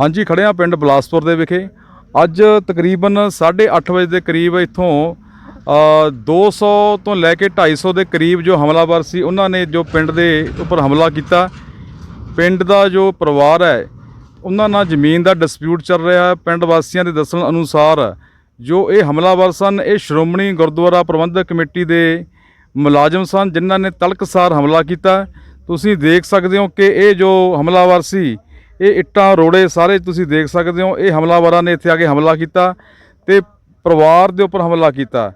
ਹਾਂਜੀ ਖੜੇ ਆ ਪਿੰਡ ਬਲਾਸਪੁਰ ਦੇ ਵਿਖੇ। ਅੱਜ ਤਕਰੀਬਨ 8:30 ਵਜੇ ਦੇ ਕਰੀਬ ਇੱਥੋਂ ਅ, 200 ਤੋਂ ਲੈ ਕੇ 250 ਦੇ ਕਰੀਬ ਜੋ ਹਮਲਾਵਰ ਸੀ ਉਹਨਾਂ ਨੇ ਜੋ ਪਿੰਡ ਦੇ ਉੱਪਰ ਹਮਲਾ ਕੀਤਾ। ਪਿੰਡ ਦਾ ਜੋ ਪਰਿਵਾਰ ਹੈ ਉਹਨਾਂ ਨਾਲ ਜ਼ਮੀਨ ਦਾ ਡਿਸਪਿਊਟ ਚੱਲ ਰਿਹਾ ਹੈ। ਪਿੰਡ ਵਾਸੀਆਂ ਦੇ ਦੱਸਣ ਅਨੁਸਾਰ ਜੋ ਇਹ ਹਮਲਾਵਰ ਸਨ ਇਹ ਸ਼੍ਰੋਮਣੀ ਗੁਰਦੁਆਰਾ ਪ੍ਰਬੰਧਕ ਕਮੇਟੀ ਦੇ ਮੁਲਾਜ਼ਮ ਸਨ ਜਿਨ੍ਹਾਂ ਨੇ ਤਲਕਸਾਰ ਹਮਲਾ ਕੀਤਾ। ਤੁਸੀਂ ਦੇਖ ਸਕਦੇ ਹੋ ਕਿ ਇਹ ਜੋ ਹਮਲਾਵਰ ਸੀ ਇਹ ਇੱਟਾਂ, ਰੋੜੇ ਸਾਰੇ ਤੁਸੀਂ ਦੇਖ ਸਕਦੇ ਹੋ। ਇਹ ਹਮਲਾਵਰਾਂ ਨੇ ਇੱਥੇ ਆ ਕੇ ਹਮਲਾ ਕੀਤਾ ਤੇ ਪਰਿਵਾਰ ਦੇ ਉੱਪਰ ਹਮਲਾ ਕੀਤਾ।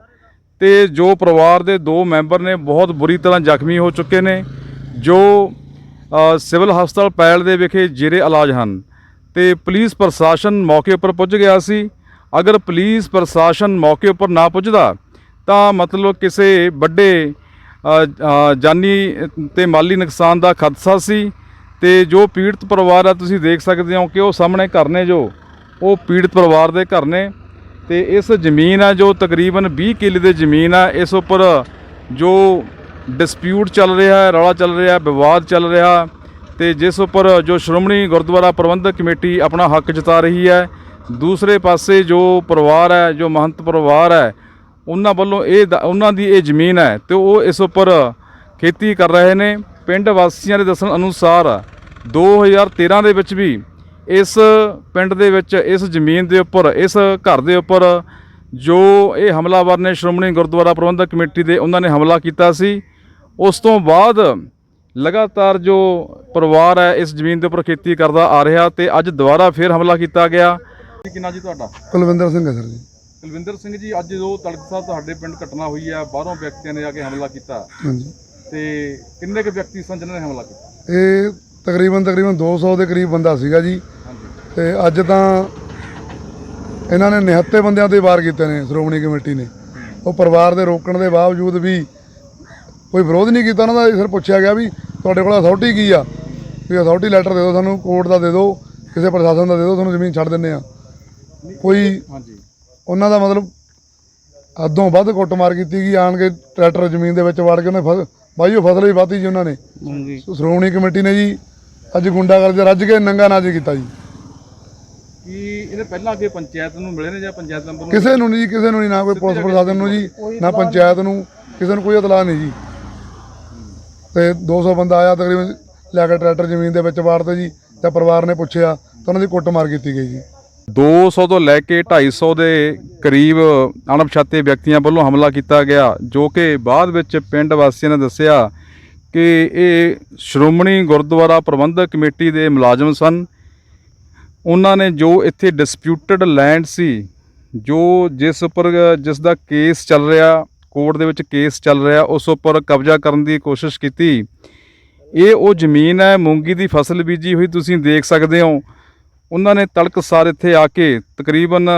ਤੇ ਜੋ ਪਰਿਵਾਰ ਦੇ ਦੋ ਮੈਂਬਰ ਨੇ, ਬਹੁਤ ਬੁਰੀ ਤਰ੍ਹਾਂ ਜ਼ਖਮੀ ਹੋ ਚੁੱਕੇ ਨੇ, ਜੋ ਸਿਵਲ ਹਸਪਤਾਲ ਪੈਲ ਦੇ ਵਿਖੇ ਜੇਰੇ ਇਲਾਜ ਹਨ। ਤੇ ਪੁਲਿਸ ਪ੍ਰਸ਼ਾਸਨ ਮੌਕੇ ਉੱਪਰ ਪੁੱਜ ਗਿਆ ਸੀ। ਅਗਰ ਪੁਲਿਸ ਪ੍ਰਸ਼ਾਸਨ ਮੌਕੇ ਉੱਪਰ ਨਾ ਪੁੱਜਦਾ, ਤਾਂ ਮਤਲਬ ਕਿਸੇ ਵੱਡੇ ਜਾਨੀ ਤੇ ਮਾਲੀ ਨੁਕਸਾਨ ਦਾ ਖਦਸ਼ਾ ਸੀ। ਤੇ ਜੋ ਪੀੜਤ ਪਰਿਵਾਰ ਆ ਤੁਸੀਂ ਦੇਖ ਸਕਦੇ ਹੋ ਕਿ ਉਹ ਸਾਹਮਣੇ ਘਰ ਨੇ ਜੋ, ਉਹ ਪੀੜਤ ਪਰਿਵਾਰ ਦੇ ਘਰ ਨੇ ਤੇ ਇਸ ਜ਼ਮੀਨ ਆ ਜੋ ਤਕਰੀਬਨ 20 ਕਿੱਲੇ ਦੀ ਜ਼ਮੀਨ ਆ, ਇਸ ਉੱਪਰ ਜੋ ਡਿਸਪਿਊਟ ਚੱਲ ਰਿਹਾ ਹੈ, ਰੌਲਾ ਚੱਲ ਰਿਹਾ ਵਿਵਾਦ ਚੱਲ ਰਿਹਾ ਤੇ ਜਿਸ ਉੱਪਰ ਜੋ ਸ਼੍ਰੋਮਣੀ ਗੁਰਦੁਆਰਾ ਪ੍ਰਬੰਧਕ ਕਮੇਟੀ ਆਪਣਾ ਹੱਕ ਜਤਾ ਰਹੀ ਹੈ, ਦੂਸਰੇ ਪਾਸੇ ਜੋ ਪਰਿਵਾਰ ਹੈ, ਜੋ ਮਹੰਤ ਪਰਿਵਾਰ ਹੈ, ਉਹਨਾਂ ਵੱਲੋਂ ਇਹ ਦ- ਉਹਨਾਂ ਦੀ ਇਹ ਜ਼ਮੀਨ ਹੈ ਤੇ ਉਹ ਇਸ ਉੱਪਰ ਖੇਤੀ ਕਰ ਰਹੇ ਨੇ ਪਿੰਡ ਵਾਸੀਆਂ ਦੇ ਦੱਸਣ ਅਨੁਸਾਰ 2013 ਦੇ ਵਿੱਚ ਵੀ ਇਸ ਪਿੰਡ ਦੇ ਵਿੱਚ ਇਸ ਜ਼ਮੀਨ ਦੇ ਉੱਪਰ ਇਸ ਘਰ ਦੇ ਉੱਪਰ ਜੋ ਇਹ ਹਮਲਾਵਰ ਨੇ ਸ਼੍ਰੋਮਣੀ ਗੁਰਦੁਆਰਾ ਪ੍ਰਬੰਧਕ ਕਮੇਟੀ ਦੇ ਉਹਨਾਂ ਨੇ ਹਮਲਾ ਕੀਤਾ ਸੀ। ਉਸ ਤੋਂ ਬਾਅਦ ਲਗਾਤਾਰ ਜੋ ਪਰਿਵਾਰ ਹੈ ਇਸ ਜ਼ਮੀਨ ਦੇ ਉੱਪਰ ਖੇਤੀ ਕਰਦਾ ਆ ਰਿਹਾ ਤੇ ਅੱਜ ਦੁਬਾਰਾ ਫਿਰ ਹਮਲਾ ਕੀਤਾ ਗਿਆ। ਕਿੰਨਾ ਜੀ ਤੁਹਾਡਾ? ਕੁਲਵਿੰਦਰ ਸਿੰਘ ਹੈ ਸਰ ਜੀ। ਕੁਲਵਿੰਦਰ ਸਿੰਘ ਜੀ ਅੱਜ ਜੋ ਤਲਕ ਸਾਹਿਬ ਤੁਹਾਡੇ ਪਿੰਡ ਘਟਨਾ ਹੋਈ ਹੈ ਬਾਹਰੋਂ ਵਿਅਕਤੀਆਂ ਨੇ ਆ ਕੇ ਹਮਲਾ ਕੀਤਾ। ਹਾਂਜੀ। ਤੇ ਕਿੰਨੇ ਕੁ ਵਿਅਕਤੀ ਸਨ ਜਿਨ੍ਹਾਂ ਨੇ ਹਮਲਾ ਕੀਤਾ? ਇਹ ਤਕਰੀਬਨ ਤਕਰੀਬਨ 200 ਦੇ ਕਰੀਬ ਬੰਦਾ ਸੀਗਾ ਜੀ। ਤੇ ਅੱਜ ਤਾਂ ਇਹਨਾਂ ਨੇ ਨਿਹੱਤੇ ਬੰਦਿਆਂ ਤੇ ਵਾਰ ਕੀਤੇ ਨੇ ਸ਼੍ਰੋਮਣੀ ਕਮੇਟੀ ਨੇ। ਉਹ ਪਰਿਵਾਰ ਦੇ ਰੋਕਣ ਦੇ ਬਾਵਜੂਦ ਵੀ ਕੋਈ ਵਿਰੋਧ ਨਹੀਂ ਕੀਤਾ ਉਹਨਾਂ ਦਾ। ਸਿਰ ਪੁੱਛਿਆ ਗਿਆ ਵੀ ਤੁਹਾਡੇ ਕੋਲ ਅਥਾਰਟੀ ਕੀ ਆ? ਵੀ ਅਥਾਰਟੀ ਲੈਟਰ ਦੇ ਦਿਓ ਸਾਨੂੰ ਕੋਰਟ ਦਾ ਦੇ ਦਿਓ ਕਿਸੇ ਪ੍ਰਸ਼ਾਸਨ ਦਾ ਦੇ ਦਿਓ ਤੁਹਾਨੂੰ ਜ਼ਮੀਨ ਛੱਡ ਦਿੰਨੇ ਆ। ਕੋਈ ਹਾਂਜੀ। ਉਹਨਾਂ ਦਾ ਮਤਲਬ ਹੱਦੋਂ ਵੱਧ ਕੁੱਟਮਾਰ ਕੀਤੀ ਗਈ ਆਣ ਕੇ ਟਰੈਕਟਰ ਜ਼ਮੀਨ ਦੇ ਵਿੱਚ ਵੜ ਕੇ ਉਹਨੇ ਬਾਈ ਉਹ ਫਸਲ ਹੀ ਵਾਤੀ ਜੀ ਉਹਨਾਂ ਨੇ। ਸ਼੍ਰੋਮਣੀ ਕਮੇਟੀ ਨੇ ਜੀ ਅੱਜ ਗੁੰਡਾਗਰਦੀ ਰੱਜ ਕੇ ਨੰਗਾ ਨਾਚ ਕੀਤਾ ਜੀ। ਕੀ ਇਹਦੇ ਪਹਿਲਾਂ ਅੱਗੇ ਪੰਚਾਇਤ ਨੂੰ ਮਿਲੇ ਨੇ ਜਾਂ ਪੰਚਾਇਤ ਮੈਂਬਰ ਨੂੰ? ਕਿਸੇ ਨੂੰ ਨਹੀਂ ਜੀ ਕਿਸੇ ਨੂੰ ਨਹੀਂ ਨਾ ਕੋਈ ਪੁਲਿਸ ਪ੍ਰਸ਼ਾਸਨ ਨੂੰ ਜੀ ਨਾ ਪੰਚਾਇਤ ਨੂੰ ਕਿਸੇ ਨੂੰ ਕੋਈ ਇਤਲਾਹ ਨਹੀਂ ਜੀ। ਤੇ 200 ਬੰਦਾ ਆਇਆ ਤਕਰੀਬਨ ਲੈ ਕੇ ਟਰੈਕਟਰ ਜ਼ਮੀਨ ਦੇ ਵਿੱਚ ਵਾੜਤੇ ਜੀ ਤੇ ਪਰਿਵਾਰ ਨੇ ਪੁੱਛਿਆ ਤਾਂ ਉਹਨਾਂ ਦੀ ਕੁੱਟਮਾਰ ਕੀਤੀ ਗਈ ਜੀ। 200 ਤੋਂ ਲੈ ਕੇ 250 ਦੇ ਕਰੀਬ ਅਣਪਛਾਤੇ ਵਿਅਕਤੀਆਂ ਵੱਲੋਂ ਹਮਲਾ ਕੀਤਾ ਗਿਆ, ਜੋ ਕਿ ਬਾਅਦ ਵਿੱਚ ਪਿੰਡ ਵਾਸੀਆਂ ਨੇ ਦੱਸਿਆ ਕਿ ਇਹ ਸ਼੍ਰੋਮਣੀ ਗੁਰਦੁਆਰਾ ਪ੍ਰਬੰਧਕ ਕਮੇਟੀ ਦੇ ਮੁਲਾਜ਼ਮ ਸਨ। ਉਹਨਾਂ ਨੇ ਜੋ ਇੱਥੇ ਡਿਸਪਿਊਟਡ ਲੈਂਡ ਸੀ, ਜੋ ਜਿਸ ਉੱਪਰ, ਜਿਸ ਦਾ ਕੇਸ ਚੱਲ ਰਿਹਾ, ਕੋਰਟ ਦੇ ਵਿੱਚ ਕੇਸ ਚੱਲ ਰਿਹਾ, ਉਸ ਉੱਪਰ ਕਬਜ਼ਾ ਕਰਨ ਦੀ ਕੋਸ਼ਿਸ਼ ਕੀਤੀ। ਇਹ ਉਹ ਜ਼ਮੀਨ ਹੈ, ਮੂੰਗੀ ਦੀ ਫਸਲ ਬੀਜੀ ਹੋਈ ਤੁਸੀਂ ਦੇਖ ਸਕਦੇ ਹੋ। ਉਹਨਾਂ ਨੇ ਤਲਕਸਾਰ ਇੱਥੇ ਆ ਕੇ ਤਕਰੀਬਨ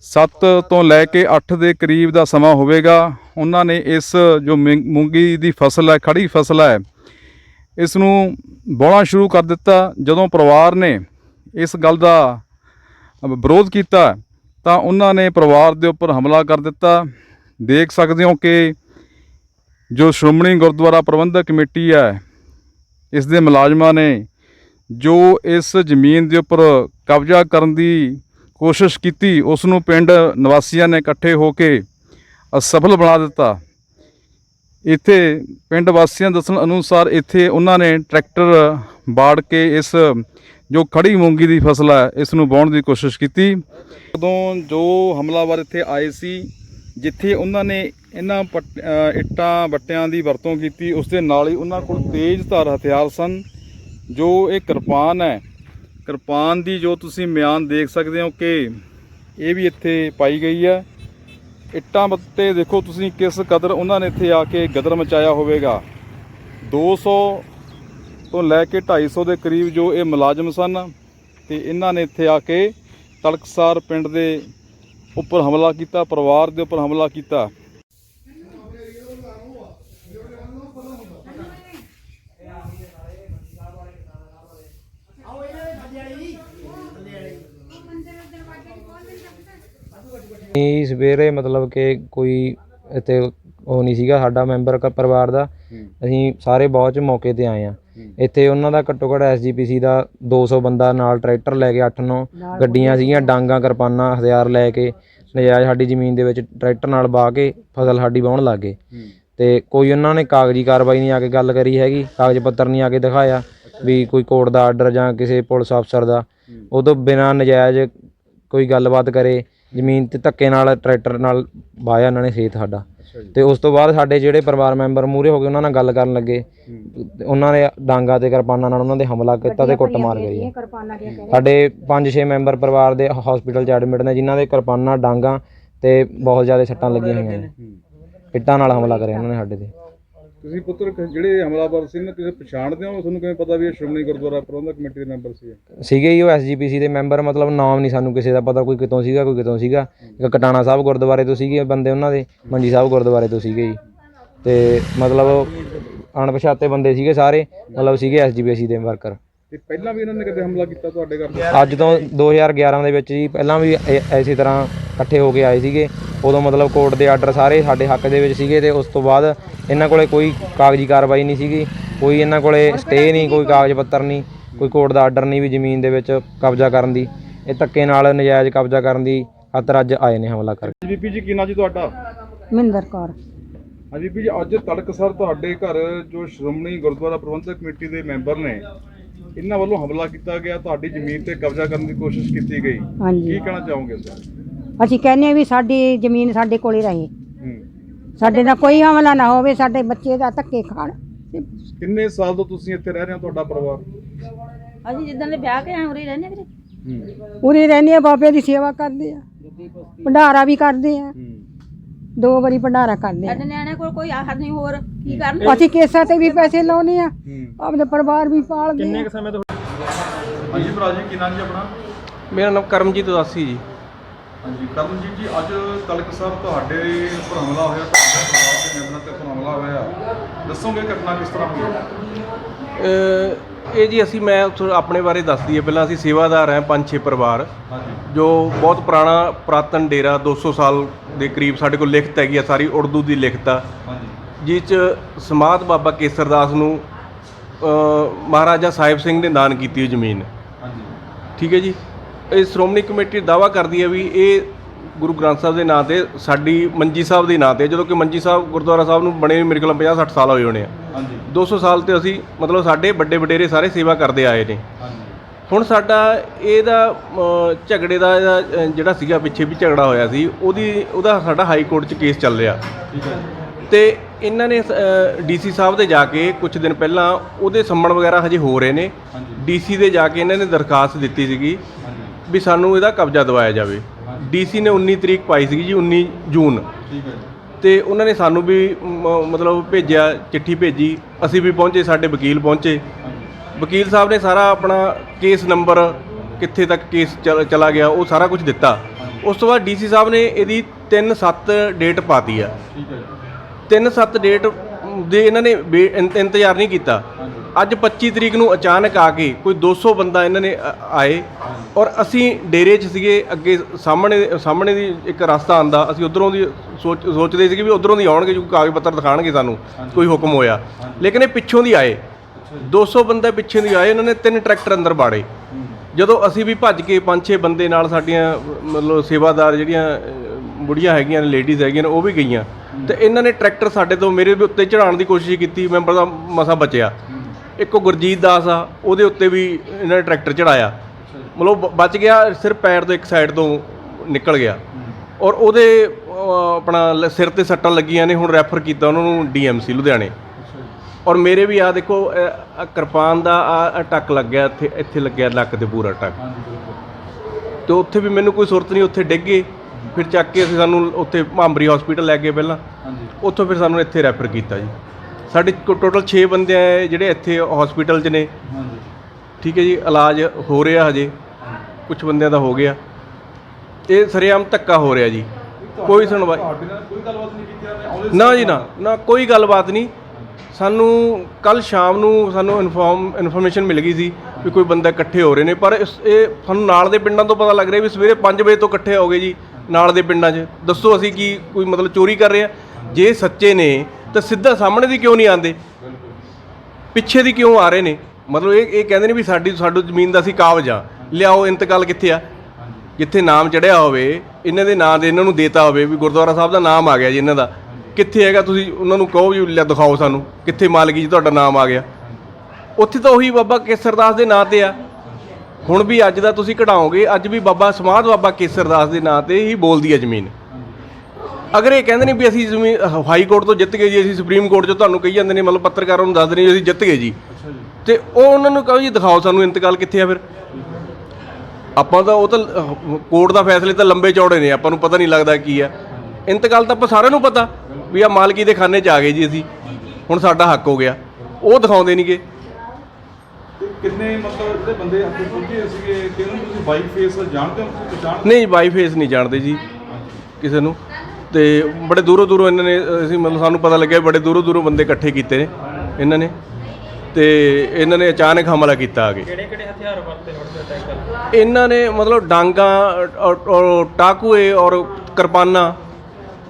7 ਤੋਂ ਲੈ ਕੇ 8 ਦੇ ਕਰੀਬ ਦਾ ਸਮਾਂ ਹੋਵੇਗਾ। ਉਹਨਾਂ ਨੇ ਇਸ ਜੋ ਮਿੰ- ਮੂੰਗੀ ਦੀ ਫਸਲ ਹੈ, ਖੜੀ ਫਸਲ ਹੈ ਇਸ ਨੂੰ ਬੋਣਾ ਸ਼ੁਰੂ ਕਰ ਦਿੱਤਾ। ਜਦੋਂ ਪਰਿਵਾਰ ਨੇ ਇਸ ਗੱਲ ਦਾ ਵਿਰੋਧ ਕੀਤਾ, ਤਾਂ ਉਹਨਾਂ ਨੇ ਪਰਿਵਾਰ ਦੇ ਉੱਪਰ ਹਮਲਾ ਕਰ ਦਿੱਤਾ। ਦੇਖ ਸਕਦੇ ਹੋ ਕਿ ਜੋ ਸ਼੍ਰੋਮਣੀ ਗੁਰਦੁਆਰਾ ਪ੍ਰਬੰਧਕ ਕਮੇਟੀ ਹੈ, ਇਸ ਦੇ ਮੁਲਾਜ਼ਮਾਂ ਨੇ ਜੋ ਇਸ ਜ਼ਮੀਨ ਦੇ ਉੱਪਰ ਕਬਜ਼ਾ ਕਰਨ ਦੀ ਕੋਸ਼ਿਸ਼ ਕੀਤੀ, ਉਸ ਨੂੰ ਪਿੰਡ ਨਿਵਾਸੀਆਂ ਨੇ ਇਕੱਠੇ ਹੋ ਕੇ ਅਸਫਲ ਬਣਾ ਦਿੱਤਾ। ਇੱਥੇ ਪਿੰਡ ਵਾਸੀਆਂ ਦੱਸਣ ਅਨੁਸਾਰ ਇੱਥੇ ਉਹਨਾਂ ਨੇ ਟਰੈਕਟਰ ਬਾੜ ਕੇ ਇਸ ਜੋ ਖੜੀ ਮੂੰਗੀ ਦੀ ਫਸਲ ਹੈ, ਇਸ ਨੂੰ ਵਾਹੁਣ ਦੀ ਕੋਸ਼ਿਸ਼ ਕੀਤੀ। ਉਦੋਂ ਜੋ ਹਮਲਾਵਰ ਇੱਥੇ ਆਏ ਸੀ, ਜਿੱਥੇ ਉਹਨਾਂ ਨੇ ਇਹਨਾਂ ਪੱਟ- ਇੱਟਾਂ ਬੱਟਿਆਂ ਦੀ ਵਰਤੋਂ ਕੀਤੀ, ਉਸ ਦੇ ਨਾਲ ਹੀ ਉਹਨਾਂ ਕੋਲ ਤੇਜ਼ ਧਾਰ ਹਥਿਆਰ ਸਨ। ਜੋ ਇਹ ਕਿਰਪਾਨ ਹੈ, ਕਿਰਪਾਨ ਦੀ ਜੋ ਤੁਸੀਂ ਮਿਆਨ ਦੇਖ ਸਕਦੇ ਹੋ ਕਿ ਇਹ ਵੀ ਇੱਥੇ ਪਾਈ ਗਈ ਹੈ। ਇੱਟਾਂ ਬੱਤੇ ਦੇਖੋ ਤੁਸੀਂ ਕਿਸ ਕਦਰ ਉਹਨਾਂ ਨੇ ਇੱਥੇ ਆ ਕੇ ਗਦਰ ਮਚਾਇਆ ਹੋਵੇਗਾ। 200 ਤੋਂ ਲੈ ਕੇ 250 ਦੇ ਕਰੀਬ ਜੋ ਇਹ ਮੁਲਾਜ਼ਮ ਸਨ ਤੇ ਇਹਨਾਂ ਨੇ ਇੱਥੇ ਆ ਕੇ ਤਲਕਸਾਰ ਪਿੰਡ ਦੇ ਉੱਪਰ ਹਮਲਾ ਕੀਤਾ, ਪਰਿਵਾਰ ਦੇ ਉੱਪਰ ਹਮਲਾ ਕੀਤਾ। ਨਹੀਂ ਸਵੇਰੇ ਮਤਲਬ ਕਿ ਕੋਈ ਇੱਥੇ ਉਹ ਨਹੀਂ ਸੀਗਾ ਸਾਡਾ ਮੈਂਬਰ ਕ ਪਰਿਵਾਰ ਦਾ। ਅਸੀਂ ਸਾਰੇ ਬਹੁਤ ਚ ਮੌਕੇ ਤੇ ਆਏ ਆ ਇੱਥੇ ਉਹਨਾਂ ਦਾ ਘੱਟੋ ਘੱਟ ਐਸਜੀਪੀਸੀ ਦਾ 200 ਬੰਦਾ ਨਾਲ ਟਰੈਕਟਰ ਲੈ ਕੇ 8-9 ਗੱਡੀਆਂ ਸੀਗੀਆਂ ਡਾਂਗਾ ਕਿਰਪਾਨਾਂ ਹਥਿਆਰ ਲੈ ਕੇ ਨਜਾਇਜ਼ ਸਾਡੀ ਜ਼ਮੀਨ ਦੇ ਵਿੱਚ ਟਰੈਕਟਰ ਨਾਲ ਬਾ ਕੇ ਫਸਲ ਸਾਡੀ ਵਾਹੁਣ ਲੱਗ ਗਏ। ਤੇ ਕੋਈ ਉਹਨਾਂ ਨੇ ਕਾਗਜ਼ੀ ਕਾਰਵਾਈ ਨਹੀਂ ਆ ਕੇ ਗੱਲ ਕਰੀ ਹੈਗੀ ਕਾਗਜ਼ ਪੱਤਰ ਨਹੀਂ ਆ ਕੇ ਦਿਖਾਇਆ ਵੀ ਕੋਈ ਕੋਰਟ ਦਾ ਆਰਡਰ ਜਾਂ ਕਿਸੇ ਪੁਲਿਸ ਅਫਸਰ ਦਾ। ਉਦੋਂ ਬਿਨਾਂ ਨਜਾਇਜ਼ ਕੋਈ ਗੱਲਬਾਤ ਕਰੇ ਜ਼ਮੀਨ ਤੇ ਧੱਕੇ ਨਾਲ ਟਰੈਕਟਰ ਨਾਲ ਵਾਇਆ ਇਹਨਾਂ ਨੇ ਖੇਤ ਸਾਡਾ। ਤੇ ਉਸ ਤੋਂ ਬਾਅਦ ਸਾਡੇ ਜਿਹੜੇ ਪਰਿਵਾਰ ਮੈਂਬਰ ਮੂਹਰੇ ਹੋ ਗਏ ਉਹਨਾਂ ਨਾਲ ਗੱਲ ਕਰਨ ਲੱਗੇ। ਤੇ ਉਹਨਾਂ ਨੇ ਡਾਂਗਾ ਤੇ ਕਿਰਪਾਨਾਂ ਨਾਲ ਉਹਨਾਂ ਦੇ ਹਮਲਾ ਕੀਤਾ ਤੇ ਕੁੱਟਮਾਰ ਕਰੀ। ਹੈ। ਸਾਡੇ 5-6 ਮੈਂਬਰ ਪਰਿਵਾਰ ਦੇ ਹਸਪੀਟਲ 'ਚ ਐਡਮਿਟ ਨੇ ਜਿਨ੍ਹਾਂ ਦੇ ਕਿਰਪਾਨਾਂ ਡਾਂਗਾ ਤੇ ਬਹੁਤ ਜ਼ਿਆਦਾ ਸੱਟਾਂ ਲੱਗੀਆਂ ਹੋਈਆਂ ਨੇ। ਇੱਟਾਂ ਨਾਲ ਹਮਲਾ ਕਰਿਆ ਉਹਨਾਂ ਨੇ ਸਾਡੇ ਤੇ। ਤੁਸੀਂ ਪੁੱਤਰ, ਕ- ਜਿਹੜੇ ਹਮਲਾਵਰ ਸੀ ਨਾ, ਕਿਸੇ ਪਛਾਣਦੇ ਹੋ? ਤੁਹਾਨੂੰ ਕਿਵੇਂ ਪਤਾ ਵੀ ਇਹ ਸ਼੍ਰੋਮਣੀ ਗੁਰਦੁਆਰਾ ਪ੍ਰਬੰਧਕ ਕਮੇਟੀ ਦੇ ਮੈਂਬਰ ਸੀ ਸੀਗੇ ਹੀ ਉਹ ਐਸਜੀਪੀਸੀ ਦੇ ਮੈਂਬਰ, ਮਤਲਬ ਨਾਮ ਨਹੀਂ ਸਾਨੂੰ ਕਿਸੇ ਦਾ ਪਤਾ, ਕੋਈ ਕਿਤੋਂ ਸੀਗਾ, ਕੋਈ ਕਿਤੋਂ ਸੀਗਾ। ਇੱਕ ਕਟਾਣਾ ਸਾਹਿਬ ਗੁਰਦੁਆਰੇ ਤੋਂ ਸੀਗੇ, ਬੰਦੇ ਉਹਨਾਂ ਦੇ, ਮੰਜੀ ਸਾਹਿਬ ਗੁਰਦੁਆਰੇ ਤੋਂ ਸੀਗੇ ਜੀ। ਤੇ ਮਤਲਬ ਅਣਪਛਾਤੇ ਬੰਦੇ ਸੀਗੇ ਸਾਰੇ, ਮਤਲਬ ਸੀਗੇ ਐਸਜੀਪੀਸੀ ਦੇ ਵਰਕਰ। ਤੇ ਪਹਿਲਾਂ ਵੀ ਇਹਨਾਂ ਨੇ ਕਦੇ ਹਮਲਾ ਕੀਤਾ ਤੁਹਾਡੇ ਘਰ ਤੇ ਅੱਜ ਤੋਂ 2011 ਦੇ ਵਿੱਚ ਜੀ ਪਹਿਲਾਂ ਵੀ ਐ- ਐਸੀ ਤਰ੍ਹਾਂ ਇਕੱਠੇ ਹੋ ਕੇ ਆਏ ਸੀਗੇ। ਉਦੋਂ ਮਤਲਬ ਕੋਰਟ ਦੇ ਆਰਡਰ ਸਾਰੇ ਸਾਡੇ ਹੱਕ ਦੇ ਵਿੱਚ ਸੀਗੇ ਤੇ ਉਸ ਤੋਂ ਬਾਅਦ ਇਹਨਾਂ ਕੋਲੇ ਕੋਈ ਕਾਗਜ਼ੀ ਕਾਰਵਾਈ ਨਹੀਂ ਸੀਗੀ। ਕੋਈ ਇਹਨਾਂ ਕੋਲੇ ਸਟੇ ਨਹੀਂ ਕੋਈ ਕਾਗਜ਼ ਪੱਤਰ ਨਹੀਂ ਕੋਈ ਕੋਰਟ ਦਾ ਆਰਡਰ ਨਹੀਂ ਵੀ ਜ਼ਮੀਨ ਦੇ ਵਿੱਚ ਕਬਜ਼ਾ ਕਰਨ ਦੀ। ਇਹ ਧੱਕੇ ਨਾਲ ਨਜਾਇਜ਼ ਕਬਜ਼ਾ ਕਰਨ ਦੀ ਖਾਤਰ ਅੱਜ ਆਏ ਨੇ ਹਮਲਾ ਕਰਕੇ। ਬੀਪੀ ਜੀ ਕੀ ਨਾਂ ਜੀ ਤੁਹਾਡਾ? ਮਹਿੰਦਰ ਕੌਰ। ਬੀਪੀ ਜੀ ਅੱਜ ਤੜਕਸਰ ਤੁਹਾਡੇ ਘਰ ਜੋ ਸ਼੍ਰੋਮਣੀ ਗੁਰਦੁਆਰਾ ਪ੍ਰਬੰਧਕ ਕਮੇਟੀ ਦੇ ਮੈਂਬਰ ਨੇ ਇਹਨਾਂ ਵੱਲੋਂ ਹਮਲਾ ਕੀਤਾ ਗਿਆ ਤੁਹਾਡੀ ਜ਼ਮੀਨ ਤੇ ਕਬਜ਼ਾ ਕਰਨ ਦੀ ਕੋਸ਼ਿਸ਼ ਕੀਤੀ ਗਈ। ਕੀ ਕਹਿਣਾ ਚਾਹੋਗੇ ਸਰ ਅਸੀਂ ਕਹਿੰਦੇ ਹਾਂ ਵੀ ਸਾਡੀ ਜ਼ਮੀਨ ਸਾਡੇ ਕੋਲ ਰਹੇ। ਸਾਡੇ ਦਾ ਕੋਈ ਹਮਲਾ ਨਾ ਹੋਵੇ ਸਾਡੇ ਬੱਚੇ ਦਾ ਧੱਕੇ ਖਾਣ। ਕਿੰਨੇ ਸਾਲ ਤੋਂ ਤੁਸੀਂ ਇੱਥੇ ਰਹਿ ਰਹੇ ਹੋ ਤੁਹਾਡਾ ਪਰਿਵਾਰ? ਅਸੀਂ ਜਿੱਦਾਂ ਦੇ ਵਿਆਹ ਕੇ ਆਏ ਉਰੇ ਹੀ ਰਹਿੰਦੇ ਵੀਰੇ। ਹੂੰ। ਉਰੇ ਰਹਿੰਦੇ ਆ ਬਾਬੇ ਦੀ ਸੇਵਾ ਕਰਦੇ ਆ ਭੰਡਾਰਾ ਵੀ ਕਰਦੇ ਆ ਹੂੰ। ਦੋ ਵਾਰੀ ਭੰਡਾਰਾ ਕਰਦੇ ਆ। ਸਾਡੇ ਨਿਆਣੇ ਕੋਲ ਕੋਈ ਆਹਰ ਨਹੀਂ ਹੋਰ ਕੀ ਕਰਨ? ਅਸੀਂ ਕੇਸਾਂ ਤੇ ਵੀ ਪੈਸੇ ਲਾਉਨੇ ਆ। ਆਪਣੇ ਪਰਿਵਾਰ ਵੀ ਪਾਲਦੇ ਆ। ਹਾਂਜੀ ਭਰਾ ਜੀ ਕੀ ਨਾਮ ਜੀ ਆਪਣਾ? ਮੇਰਾ ਨਾਮ ਕਰਮਜੀਤ ਉਦਾਸੀ ਜੀ। ਹਾਂਜੀ ਕਰਮਜੀਤ ਜੀ ਅੱਜ ਤਲਕ ਸਾਹਿਬ ਤੁਹਾਡੇ ਉੱਪਰ ਹਮਲਾ ਹੋਇਆ ਤੁਹਾਡੇ ਪਰਿਵਾਰ ਦੇ ਮੈਂਬਰਾਂ ਤੇ ਉੱਪਰ ਹਮਲਾ ਹੋਇਆ। ਦੱਸੋਗੇ ਘਟਨਾ ਕਿਸ ਤਰ੍ਹਾਂ ਹੋਈ? ਇਹ ਜੀ ਅਸੀਂ ਮੈਂ ਉੱਥੋਂ ਆਪਣੇ ਬਾਰੇ ਦੱਸ ਦਈਏ ਪਹਿਲਾਂ ਅਸੀਂ ਸੇਵਾਦਾਰ ਹਾਂ ਪੰਜ ਛੇ ਪਰਿਵਾਰ। ਜੋ ਬਹੁਤ ਪੁਰਾਣਾ ਪੁਰਾਤਨ ਡੇਰਾ 200 ਸਾਲ ਦੇ ਕਰੀਬ ਸਾਡੇ ਕੋਲ ਲਿਖਤ ਹੈਗੀ ਆ ਸਾਰੀ ਉਰਦੂ ਦੀ ਲਿਖਤ ਆ। ਜਿਸ 'ਚ ਸਮਾਧ ਬਾਬਾ ਕੇਸਰਦਾਸ ਨੂੰ ਮਹਾਰਾਜਾ ਸਾਹਿਬ ਸਿੰਘ ਨੇ ਦਾਨ ਕੀਤੀ ਹੋਈ ਜ਼ਮੀਨ। ਠੀਕ ਹੈ ਜੀ? ਇਹ ਸ਼੍ਰੋਮਣੀ ਕਮੇਟੀ ਦਾਵਾ ਕਰਦੀ ਹੈ ਵੀ ਇਹ ਗੁਰੂ ਗ੍ਰੰਥ ਸਾਹਿਬ ਦੇ ਨਾਂ ਤੇ ਸਾਡੀ ਮੰਜੀ ਸਾਹਿਬ ਦੇ ਨਾਂ ਤੇ ਜਦੋਂ ਕਿ ਮੰਜੀ ਸਾਹਿਬ ਗੁਰਦੁਆਰਾ ਸਾਹਿਬ ਨੂੰ ਬਣੇ ਮੇਰੇ ਕੋਲ 50 60 ਸਾਲ ਹੋਏ ਹੋਣੇ ਆ। ਹਾਂਜੀ। 200 ਸਾਲ ਤੇ ਅਸੀਂ ਮਤਲਬ ਸਾਡੇ ਵੱਡੇ ਵਡੇਰੇ ਸਾਰੇ ਸੇਵਾ ਕਰਦੇ ਆਏ ਨੇ। ਹਾਂਜੀ। ਹੁਣ ਸਾਡਾ ਇਹਦਾ ਝਗੜੇ ਦਾ ਜਿਹੜਾ ਸੀਗਾ ਪਿੱਛੇ ਵੀ ਝਗੜਾ ਹੋਇਆ ਸੀ ਉਹਦੀ ਉਹਦਾ ਸਾਡਾ ਹਾਈ ਕੋਰਟ 'ਚ ਕੇਸ ਚੱਲ ਰਿਹਾ। ਠੀਕ ਹੈ ਤੇ ਇਹਨਾਂ ਨੇ ਡੀਸੀ ਸਾਹਿਬ ਦੇ ਜਾ ਕੇ ਕੁਝ ਦਿਨ ਪਹਿਲਾਂ ਉਹਦੇ ਸੰਮਣ ਵਗੈਰਾ ਹਜੇ ਹੋ ਰਹੇ ਨੇ। ਡੀਸੀ ਦੇ ਜਾ ਕੇ ਇਹਨਾਂ ਨੇ ਦਰਖਾਸਤ ਦਿੱਤੀ ਸੀਗੀ ਵੀ ਸਾਨੂੰ ਇਹਦਾ ਕਬਜ਼ਾ ਦਿਵਾਇਆ ਜਾਵੇ। ਡੀਸੀ ਨੇ 19 ਤਰੀਕ ਪਾਈ ਸੀਗੀ ਜੀ 19 ਜੂਨ। ਠੀਕ ਹੈ ਤੇ ਉਹਨਾਂ ਨੇ ਸਾਨੂੰ ਵੀ ਮ- ਮਤਲਬ ਭੇਜਿਆ ਚਿੱਠੀ ਭੇਜੀ ਅਸੀਂ ਵੀ ਪਹੁੰਚੇ ਸਾਡੇ ਵਕੀਲ ਪਹੁੰਚੇ। ਵਕੀਲ ਸਾਹਿਬ ਨੇ ਸਾਰਾ ਆਪਣਾ ਕੇਸ ਨੰਬਰ ਕਿੱਥੇ ਤੱਕ ਕੇਸ ਚਲ- ਚਲਾ ਗਿਆ ਉਹ ਸਾਰਾ ਕੁਝ ਦਿੱਤਾ। ਉਸ ਤੋਂ ਬਾਅਦ ਡੀਸੀ ਸਾਹਿਬ ਨੇ ਇਹਦੀ 3-7 ਡੇਟ ਪਾਤੀ ਆ। ਠੀਕ ਹੈ 3-7 ਡੇਟ ਦੇ ਇਹਨਾਂ ਨੇ ਬੇ- ਇੰ- ਇੰਤਜ਼ਾਰ ਨਹੀਂ ਕੀਤਾ। ਅੱਜ 25 ਤਰੀਕ ਨੂੰ ਅਚਾਨਕ ਆ ਕੇ ਕੋਈ 200 ਬੰਦਾ ਇਹਨਾਂ ਨੇ ਅ- ਆਏ। ਔਰ ਅਸੀਂ ਡੇਰੇ 'ਚ ਸੀਗੇ ਅੱਗੇ ਸਾਹਮਣੇ ਸਾਹਮਣੇ ਦੀ ਇੱਕ ਰਸਤਾ ਆਂਦਾ ਅਸੀਂ ਉਧਰੋਂ ਦੀ ਸੋਚ ਸੋਚਦੇ ਸੀਗੇ ਵੀ ਉਧਰੋਂ ਦੀ ਆਉਣਗੇ ਜੋ ਕਾਗਜ਼ ਪੱਤਰ ਦਿਖਾਣਗੇ ਸਾਨੂੰ ਕੋਈ ਹੁਕਮ ਹੋਇਆ। ਲੇਕਿਨ ਇਹ ਪਿੱਛੋਂ ਦੀ ਆਏ। 200 ਬੰਦੇ ਪਿੱਛੇ ਦੀ ਆਏ ਉਹਨਾਂ ਨੇ ਤਿੰਨ ਟਰੈਕਟਰ ਅੰਦਰ ਬਾੜੇ ਜਦੋਂ ਅਸੀਂ ਵੀ ਭੱਜ ਕੇ ਪੰਜ ਛੇ ਬੰਦੇ ਨਾਲ ਸਾਡੀਆਂ ਮਤਲਬ ਸੇਵਾਦਾਰ ਜਿਹੜੀਆਂ ਅਹ, ਬੁੜੀਆਂ ਹੈਗੀਆਂ ਨੇ ਲੇਡੀਜ਼ ਹੈਗੀਆਂ ਨੇ ਉਹ ਵੀ ਗਈਆਂ। ਤੇ ਇਹਨਾਂ ਨੇ ਟਰੈਕਟਰ ਸਾਡੇ ਤੋਂ ਮੇਰੇ ਵੀ ਉੱਤੇ ਚੜਾਉਣ ਦੀ ਕੋਸ਼ਿਸ਼ ਕੀਤੀ ਮੈਂਬਰ ਦਾ ਮਸਾ ਬਚਿਆ। ਇੱਕੋ ਗੁਰਜੀਤ ਦਾਸ ਆ ਉਹਦੇ ਉੱਤੇ ਵੀ ਇਹਨਾਂ ਨੇ ਟਰੈਕਟਰ ਚੜਾਇਆ। ਮਤਲਬ ਬਚ ਗਿਆ ਸਿਰ ਪੈਰ ਤੋਂ ਇੱਕ ਸਾਈਡ ਤੋਂ ਨਿਕਲ ਗਿਆ। ਔਰ ਉਹਦੇ ਆਪਣਾ ਸਿਰ ਤੇ ਸੱਟਾਂ ਲੱਗੀਆਂ ਨੇ ਹੁਣ ਰੈਫਰ ਕੀਤਾ ਉਹਨਾਂ ਨੂੰ ਡੀਐਮਸੀ ਲੁਧਿਆਣੇ। ਔਰ ਮੇਰੇ ਵੀ ਆ ਦੇਖੋ ਕਿਰਪਾਨ ਦਾ ਆ ਟੱਕ ਲੱਗਿਆ ਇੱਥੇ ਇੱਥੇ ਲੱਗਿਆ ਲੱਕ ਤੇ ਪੂਰਾ ਟੱਕ। ਤੇ ਉੱਥੇ ਵੀ ਮੈਨੂੰ ਕੋਈ ਸੁਰਤ ਨਹੀਂ ਉੱਥੇ ਡਿੱਗੇ ਫਿਰ ਚੱਕ ਕੇ ਅਸੀਂ ਸਾਨੂੰ ਉੱਥੇ ਮਾਂਬਰੀ ਹਸਪੀਟਲ ਲੈ ਗਏ ਪਹਿਲਾਂ। ਹਾਂਜੀ। ਉੱਥੋਂ ਫਿਰ ਸਾਨੂੰ ਇੱਥੇ ਰੈਫਰ ਕੀਤਾ ਜੀ। ਸਾਡੇ ਟੋਟਲ 6 ਬੰਦੇ ਆ ਜਿਹੜੇ ਇੱਥੇ ਹਸਪੀਟਲ 'ਚ ਨੇ। ਹਾਂਜੀ। ਠੀਕ ਹੈ ਜੀ ਇਲਾਜ ਹੋ ਰਿਹਾ ਹਜੇ। ਕੁਝ ਬੰਦਿਆਂ ਦਾ ਹੋ ਗਿਆ। ਇਹ ਸਰੇਆਮ ਧੱਕਾ ਹੋ ਰਿਹਾ ਜੀ। ਕੋਈ ਸੁਣਵਾਈ ਤੁਹਾਡੇ ਨਾਲ ਕੋਈ ਗੱਲਬਾਤ ਨਹੀਂ ਕੀਤੀ ਨਾ ਜੀ ਨਾ ਨਾ ਕੋਈ ਗੱਲਬਾਤ ਨਹੀਂ। ਸਾਨੂੰ ਕੱਲ ਸ਼ਾਮ ਨੂੰ ਸਾਨੂੰ ਇਨਫੋਰਮ ਇਨਫੋਰਮੇਸ਼ਨ ਮਿਲ ਗਈ ਸੀ ਵੀ ਕੋਈ ਬੰਦਾ ਇਕੱਠੇ ਹੋ ਰਹੇ ਨੇ। ਪਰ ਇਸ- ਇਹ ਸਾਨੂੰ ਨਾਲ ਦੇ ਪਿੰਡਾਂ ਤੋਂ ਪਤਾ ਲੱਗ ਰਿਹਾ ਵੀ ਸਵੇਰੇ 5 ਵਜੇ ਤੋਂ ਇਕੱਠੇ ਹੋ ਗਏ ਜੀ ਨਾਲ ਦੇ ਪਿੰਡਾਂ 'ਚ। ਦੱਸੋ ਅਸੀਂ ਕੀ ਕੋਈ ਮਤਲਬ ਚੋਰੀ ਕਰ ਰਹੇ ਆ? ਜੇ ਸੱਚੇ ਨੇ ਤਾਂ ਸਿੱਧਾ ਸਾਹਮਣੇ ਦੀ ਕਿਉਂ ਨਹੀਂ ਆਉਂਦੇ? ਪਿੱਛੇ ਦੀ ਕਿਉਂ ਆ ਰਹੇ ਨੇ? ਮਤਲਬ ਇਹ ਇਹ ਕਹਿੰਦੇ ਨੇ ਵੀ ਸਾਡੀ ਸਾਡੂ ਜ਼ਮੀਨ ਦਾ ਅਸੀਂ ਕਾਬਜ ਆ। ਲਿਆਓ, ਇੰਤਕਾਲ ਕਿੱਥੇ ਆ? ਜਿੱਥੇ ਨਾਮ ਚੜਿਆ ਹੋਵੇ, ਇਹਨਾਂ ਦੇ ਨਾਂ ਦੇ ਇਹਨਾਂ ਨੂੰ ਦੇਤਾ ਹੋਵੇ, ਵੀ ਗੁਰਦੁਆਰਾ ਸਾਹਿਬ ਦਾ ਨਾਮ ਆ ਗਿਆ ਜੀ ਇਹਨਾਂ ਦਾ। ਕਿੱਥੇ ਹੈਗਾ? ਤੁਸੀਂ ਉਹਨਾਂ ਨੂੰ ਕਹੋ ਵੀ ਲੈ ਦਿਖਾਓ ਸਾਨੂੰ, ਕਿੱਥੇ ਮਾਲਕੀ ਜੀ ਤੁਹਾਡਾ ਨਾਮ ਆ ਗਿਆ। ਉੱਥੇ ਤਾਂ ਉਹੀ ਬਾਬਾ ਕੇਸਰਦਾਸ ਦੇ ਨਾਂ ਤੇ ਆ। ਹੁਣ ਵੀ ਅੱਜ ਦਾ ਤੁਸੀਂ ਕਢਾਓਗੇ, ਅੱਜ ਵੀ ਬਾਬਾ ਸਮਾਧ ਬਾਬਾ ਕੇਸਰਦਾਸ ਦੇ ਨਾਂ ਤੇ ਹੀ ਬੋਲਦੀ ਹੈ ਜ਼ਮੀਨ। ਅਗਰ ਇਹ ਕਹਿੰਦੇ ਨੇ ਵੀ ਅਸੀਂ ਜ਼ਮੀਨ ਹਾਈ ਕੋਰਟ ਤੋਂ ਜਿੱਤ ਗਏ ਜੀ ਅਸੀਂ ਸੁਪਰੀਮ ਕੋਰਟ 'ਚੋਂ ਤੁਹਾਨੂੰ ਕਹੀ ਜਾਂਦੇ ਨੇ ਮਤਲਬ ਪੱਤਰਕਾਰਾਂ ਨੂੰ ਦੱਸਦੇ ਨੇ ਜੀ ਅਸੀਂ ਜਿੱਤ ਗਏ ਜੀ। ਤੇ ਉਹ ਉਹਨਾਂ ਨੂੰ ਕਹੋ ਜੀ ਦਿਖਾਓ ਸਾਨੂੰ ਇੰਤਕਾਲ ਕਿੱਥੇ ਆ ਫਿਰ। ਆਪਾਂ ਤਾਂ ਉਹ ਤਾਂ ਕੋਰਟ ਦਾ ਫੈਸਲੇ ਤਾਂ ਲੰਬੇ ਚੌੜੇ ਨੇ ਆਪਾਂ ਨੂੰ ਪਤਾ ਨਹੀਂ ਲੱਗਦਾ ਕੀ ਆ। ਇੰਤਕਾਲ ਤਾਂ ਆਪਾਂ ਸਾਰਿਆਂ ਨੂੰ ਪਤਾ ਵੀ ਆ ਮਾਲਕੀ ਦੇ ਖਾਨੇ 'ਚ ਆ ਗਏ ਜੀ ਅਸੀਂ। ਹੁਣ ਸਾਡਾ ਹੱਕ ਹੋ ਗਿਆ। ਉਹ ਦਿਖਾਉਂਦੇ ਨਹੀਂਗੇ। ਕਿੰਨੇ ਮਤਲਬ ਜਿਹੜੇ ਬੰਦੇ ਅੱਗੇ ਪਹੁੰਚੇ ਸੀਗੇ? ਕਿ ਉਹਨਾਂ ਨੂੰ ਤੁਸੀਂ ਬਾਈ ਫੇਸ ਜਾਣਦੇ ਹੋ ਤੁਸੀਂ ਪਛਾਣ ਨਹੀਂ ਬਾਈ ਫੇਸ ਨਹੀਂ ਜਾਣਦੇ ਜੀ। ਕਿਸੇ ਨੂੰ। ਤੇ ਬੜੇ ਦੂਰੋਂ ਦੂਰੋਂ ਇਹਨਾਂ ਨੇ ਅਸੀਂ ਮਤਲਬ ਸਾਨੂੰ ਪਤਾ ਲੱਗਿਆ ਬੜੇ ਦੂਰੋਂ ਦੂਰੋਂ ਬੰਦੇ ਇਕੱਠੇ ਕੀਤੇ ਨੇ ਇਹਨਾਂ ਨੇ। ਤੇ ਇਹਨਾਂ ਨੇ ਅਚਾਨਕ ਹਮਲਾ ਕੀਤਾ ਆਗੇ ਕਿਹੜੇ ਕਿਹੜੇ ਹਥਿਆਰ ਵਰਤੇ ਅਟੈਕ ਇਹਨਾਂ ਨੇ ਮਤਲਬ ਡਾਂਗਾ ਟਾਕੂਏ ਔਰ ਕਿਰਪਾਨਾਂ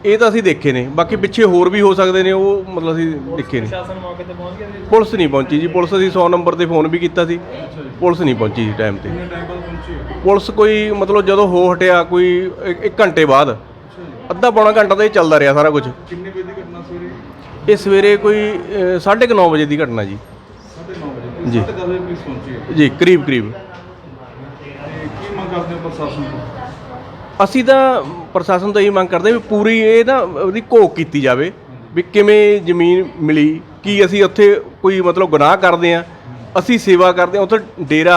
ਇਹ ਤਾਂ ਅਸੀਂ ਦੇਖੇ ਨੇ। ਬਾਕੀ ਪਿੱਛੇ ਹੋਰ ਵੀ ਹੋ ਸਕਦੇ ਨੇ ਉਹ ਮਤਲਬ ਅਸੀਂ ਦੇਖੇ ਨੇ। ਪ੍ਰਸ਼ਾਸਨ ਮੌਕੇ ਤੇ ਪਹੁੰਚ ਗਿਆ ਪੁਲਿਸ ਨਹੀਂ ਪਹੁੰਚੀ ਜੀ। ਪੁਲਿਸ ਅਸੀਂ 100 ਨੰਬਰ ਤੇ ਫੋਨ ਵੀ ਕੀਤਾ ਸੀ। ਪੁਲਿਸ ਨਹੀਂ ਪਹੁੰਚੀ ਜੀ ਟਾਈਮ ਤੇ। ਪੁਲਿਸ ਕੋਈ ਮਤਲਬ ਜਦੋਂ ਹੋ ਹਟਿਆ ਕੋਈ ਇੱਕ- ਇੱਕ ਘੰਟੇ ਬਾਅਦ ਅੱਧਾ ਪੌਣਾ ਘੰਟਾ ਤਾਂ ਇਹ ਚੱਲਦਾ ਰਿਹਾ ਸਾਰਾ ਕੁਝ ਕਿੰਨੇ ਵਜੇ ਦੀ ਘਟਨਾ ਸਵੇਰੇ? ਇਹ ਸਵੇਰੇ ਕੋਈ 9:30 ਵਜੇ ਦੀ ਘਟਨਾ ਜੀ। 9:30 ਵਜੇ ਜੀ। 10 ਵਜੇ ਪੁਲਿਸ ਪਹੁੰਚੀ ਹੈ ਜੀ ਕਰੀਬ ਕਰੀਬ। ਤੇ ਕੀ ਮੰਗ ਕਰਦੇ ਹੋ ਪ੍ਰਸ਼ਾਸਨ ਤੋਂ? ਅਸੀਂ ਤਾਂ ਪ੍ਰਸ਼ਾਸਨ ਤੋਂ ਇਹ ਮੰਗ ਕਰਦੇ ਵੀ ਪੂਰੀ ਇਹ ਨਾ ਉਹਦੀ ਘੋਖ ਕੀਤੀ ਜਾਵੇ ਵੀ ਕਿਵੇਂ ਜ਼ਮੀਨ ਮਿਲੀ ਕੀ ਅਸੀਂ ਉੱਥੇ ਕੋਈ ਮਤਲਬ ਗੁਨਾਹ ਕਰਦੇ ਆ ਅਸੀਂ ਸੇਵਾ ਕਰਦੇ ਆ ਉੱਥੇ ਡੇਰਾ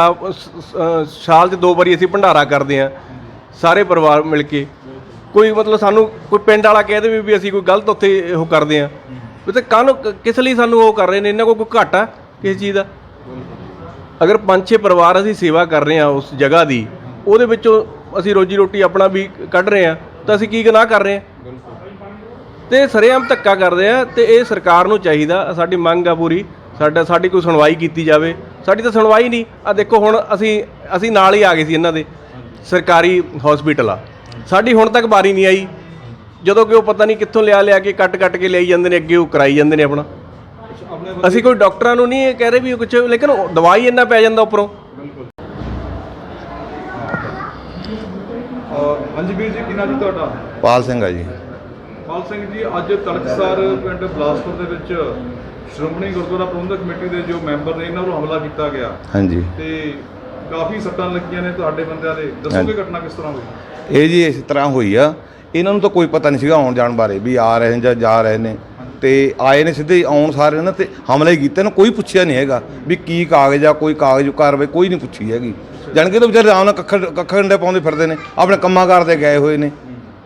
ਸਾਲ 'ਚ ਦੋ ਵਾਰੀ ਅਸੀਂ ਭੰਡਾਰਾ ਕਰਦੇ ਆ ਸਾਰੇ ਪਰਿਵਾਰ ਮਿਲ ਕੇ। ਕੋਈ ਮਤਲਬ ਸਾਨੂੰ ਕੋਈ ਪਿੰਡ ਵਾਲਾ ਕਹਿ ਦੇਵੇ ਵੀ ਅਸੀਂ ਕੋਈ ਗਲਤ ਉੱਥੇ ਉਹ ਕਰਦੇ ਆ ਵੀ ਤੇ ਕਾਹਨੂੰ ਕਿਸ ਲਈ ਸਾਨੂੰ ਉਹ ਕਰ ਰਹੇ ਨੇ? ਇਹਨਾਂ ਕੋਲ ਕੋਈ ਘਾਟਾ ਕਿਸ ਚੀਜ਼ ਦਾ? ਅਗਰ ਪੰਜ ਛੇ ਪਰਿਵਾਰ ਅਸੀਂ ਸੇਵਾ ਕਰ ਰਹੇ ਹਾਂ ਉਸ ਜਗ੍ਹਾ ਦੀ ਉਹਦੇ ਵਿੱਚੋਂ ਅਸੀਂ ਰੋਜੀ ਰੋਟੀ ਆਪਣਾ ਵੀ ਕੱਢ ਰਹੇ ਹਾਂ ਤਾਂ ਅਸੀਂ ਕੀ ਗੁਨਾਹ ਕਰ ਰਹੇ ਹਾਂ? ਤੇ ਸਰੇਆਮ ਧੱਕਾ ਕਰਦੇ ਆ ਤੇ ਇਹ ਸਰਕਾਰ ਨੂੰ ਚਾਹੀਦਾ ਸਾਡੀ ਮੰਗ ਆ ਪੂਰੀ ਸਾਡਾ ਸਾਡੀ ਕੋਈ ਸੁਣਵਾਈ ਕੀਤੀ ਜਾਵੇ। ਸਾਡੀ ਤਾਂ ਸੁਣਵਾਈ ਨਹੀਂ। ਆ ਦੇਖੋ ਹੁਣ ਅਸੀਂ ਅਸੀਂ ਨਾਲ ਹੀ ਆ ਗਏ ਸੀ ਇਹਨਾਂ ਦੇ। ਸਰਕਾਰੀ ਹਸਪੀਟਲ ਆ। ਸਾਡੀ ਹੁਣ ਤੱਕ ਵਾਰੀ ਨਹੀਂ ਆਈ। ਜਦੋਂ ਕਿ ਉਹ ਪਤਾ ਨਹੀਂ ਕਿੱਥੋਂ ਲਿਆ ਲਿਆ ਕੇ ਕੱਟ ਕੱਟ ਕੇ ਲਿਆਈ ਜਾਂਦੇ ਨੇ ਅੱਗੇ ਉਹ ਕਰਾਈ ਜਾਂਦੇ ਨੇ ਆਪਣਾ। ਅਸੀਂ ਕੋਈ ਡਾਕਟਰਾਂ ਨੂੰ ਨਹੀਂ ਇਹ ਕਹਿ ਰਹੇ ਵੀ ਕੁਝ ਲੇਕਿਨ ਦਵਾਈ ਇੰਨਾ ਪੈ ਜਾਂਦਾ ਉੱਪਰੋਂ। ਹਾਂਜੀ ਵੀਰ ਜੀ ਕਿੰਨਾ ਜੀ ਤੁਹਾਡਾ? ਪਾਲ ਸਿੰਘ ਆ ਜੀ। ਪਾਲ ਸਿੰਘ ਜੀ ਅੱਜ ਤੜਕਸਾਰ ਪਿੰਡ ਬਲਾਸਪੁਰ ਦੇ ਵਿੱਚ ਸ਼੍ਰੋਮਣੀ ਗੁਰਦੁਆਰਾ ਪ੍ਰਬੰਧਕ ਕਮੇਟੀ ਦੇ ਜੋ ਮੈਂਬਰ ਨੇ ਇਹਨਾਂ ਨੂੰ ਹਮਲਾ ਕੀਤਾ ਗਿਆ। ਹਾਂਜੀ। ਤੇ ਕਾਫੀ ਸੱਟਾਂ ਲੱਗੀਆਂ ਨੇ ਤੁਹਾਡੇ ਬੰਦਿਆਂ ਦੇ। ਦੱਸੋਗੇ ਘਟਨਾ ਕਿਸ ਤਰ੍ਹਾਂ ਹੋਈ? ਇਹ ਜੀ ਇਸ ਤਰ੍ਹਾਂ ਹੋਈ ਆ। ਇਹਨਾਂ ਨੂੰ ਤਾਂ ਕੋਈ ਪਤਾ ਨਹੀਂ ਸੀਗਾ ਆਉਣ ਜਾਣ ਬਾਰੇ ਵੀ ਆ ਰਹੇ ਨੇ ਜਾਂ ਜਾ ਰਹੇ ਨੇ। ਤੇ ਆਏ ਨੇ ਸਿੱਧੇ ਆਉਣ ਸਾਰੇ ਨਾ ਤੇ ਹਮਲਾ ਕੀਤਾ ਨਾ ਕੋਈ ਪੁੱਛਿਆ ਨਹੀਂ ਹੈਗਾ ਵੀ ਕੀ ਕਾਗਜ਼ ਆ ਕੋਈ ਕਾਗਜ਼ ਕਾਰਵਾਈ ਕੋਈ ਨਹੀਂ ਪੁੱਛੀ ਹੈਗੀ। ਜਾਣ ਕੇ ਤਾਂ ਵਿਚਾਰੇ ਆਰਾਮ ਨਾਲ ਕੱਖੜ ਕੱਖੜ ਡੰਡੇ ਪਾਉਂਦੇ ਫਿਰਦੇ ਨੇ ਆਪਣੇ ਕੰਮਾਂ ਕਾਰ ਤੇ ਗਏ ਹੋਏ ਨੇ।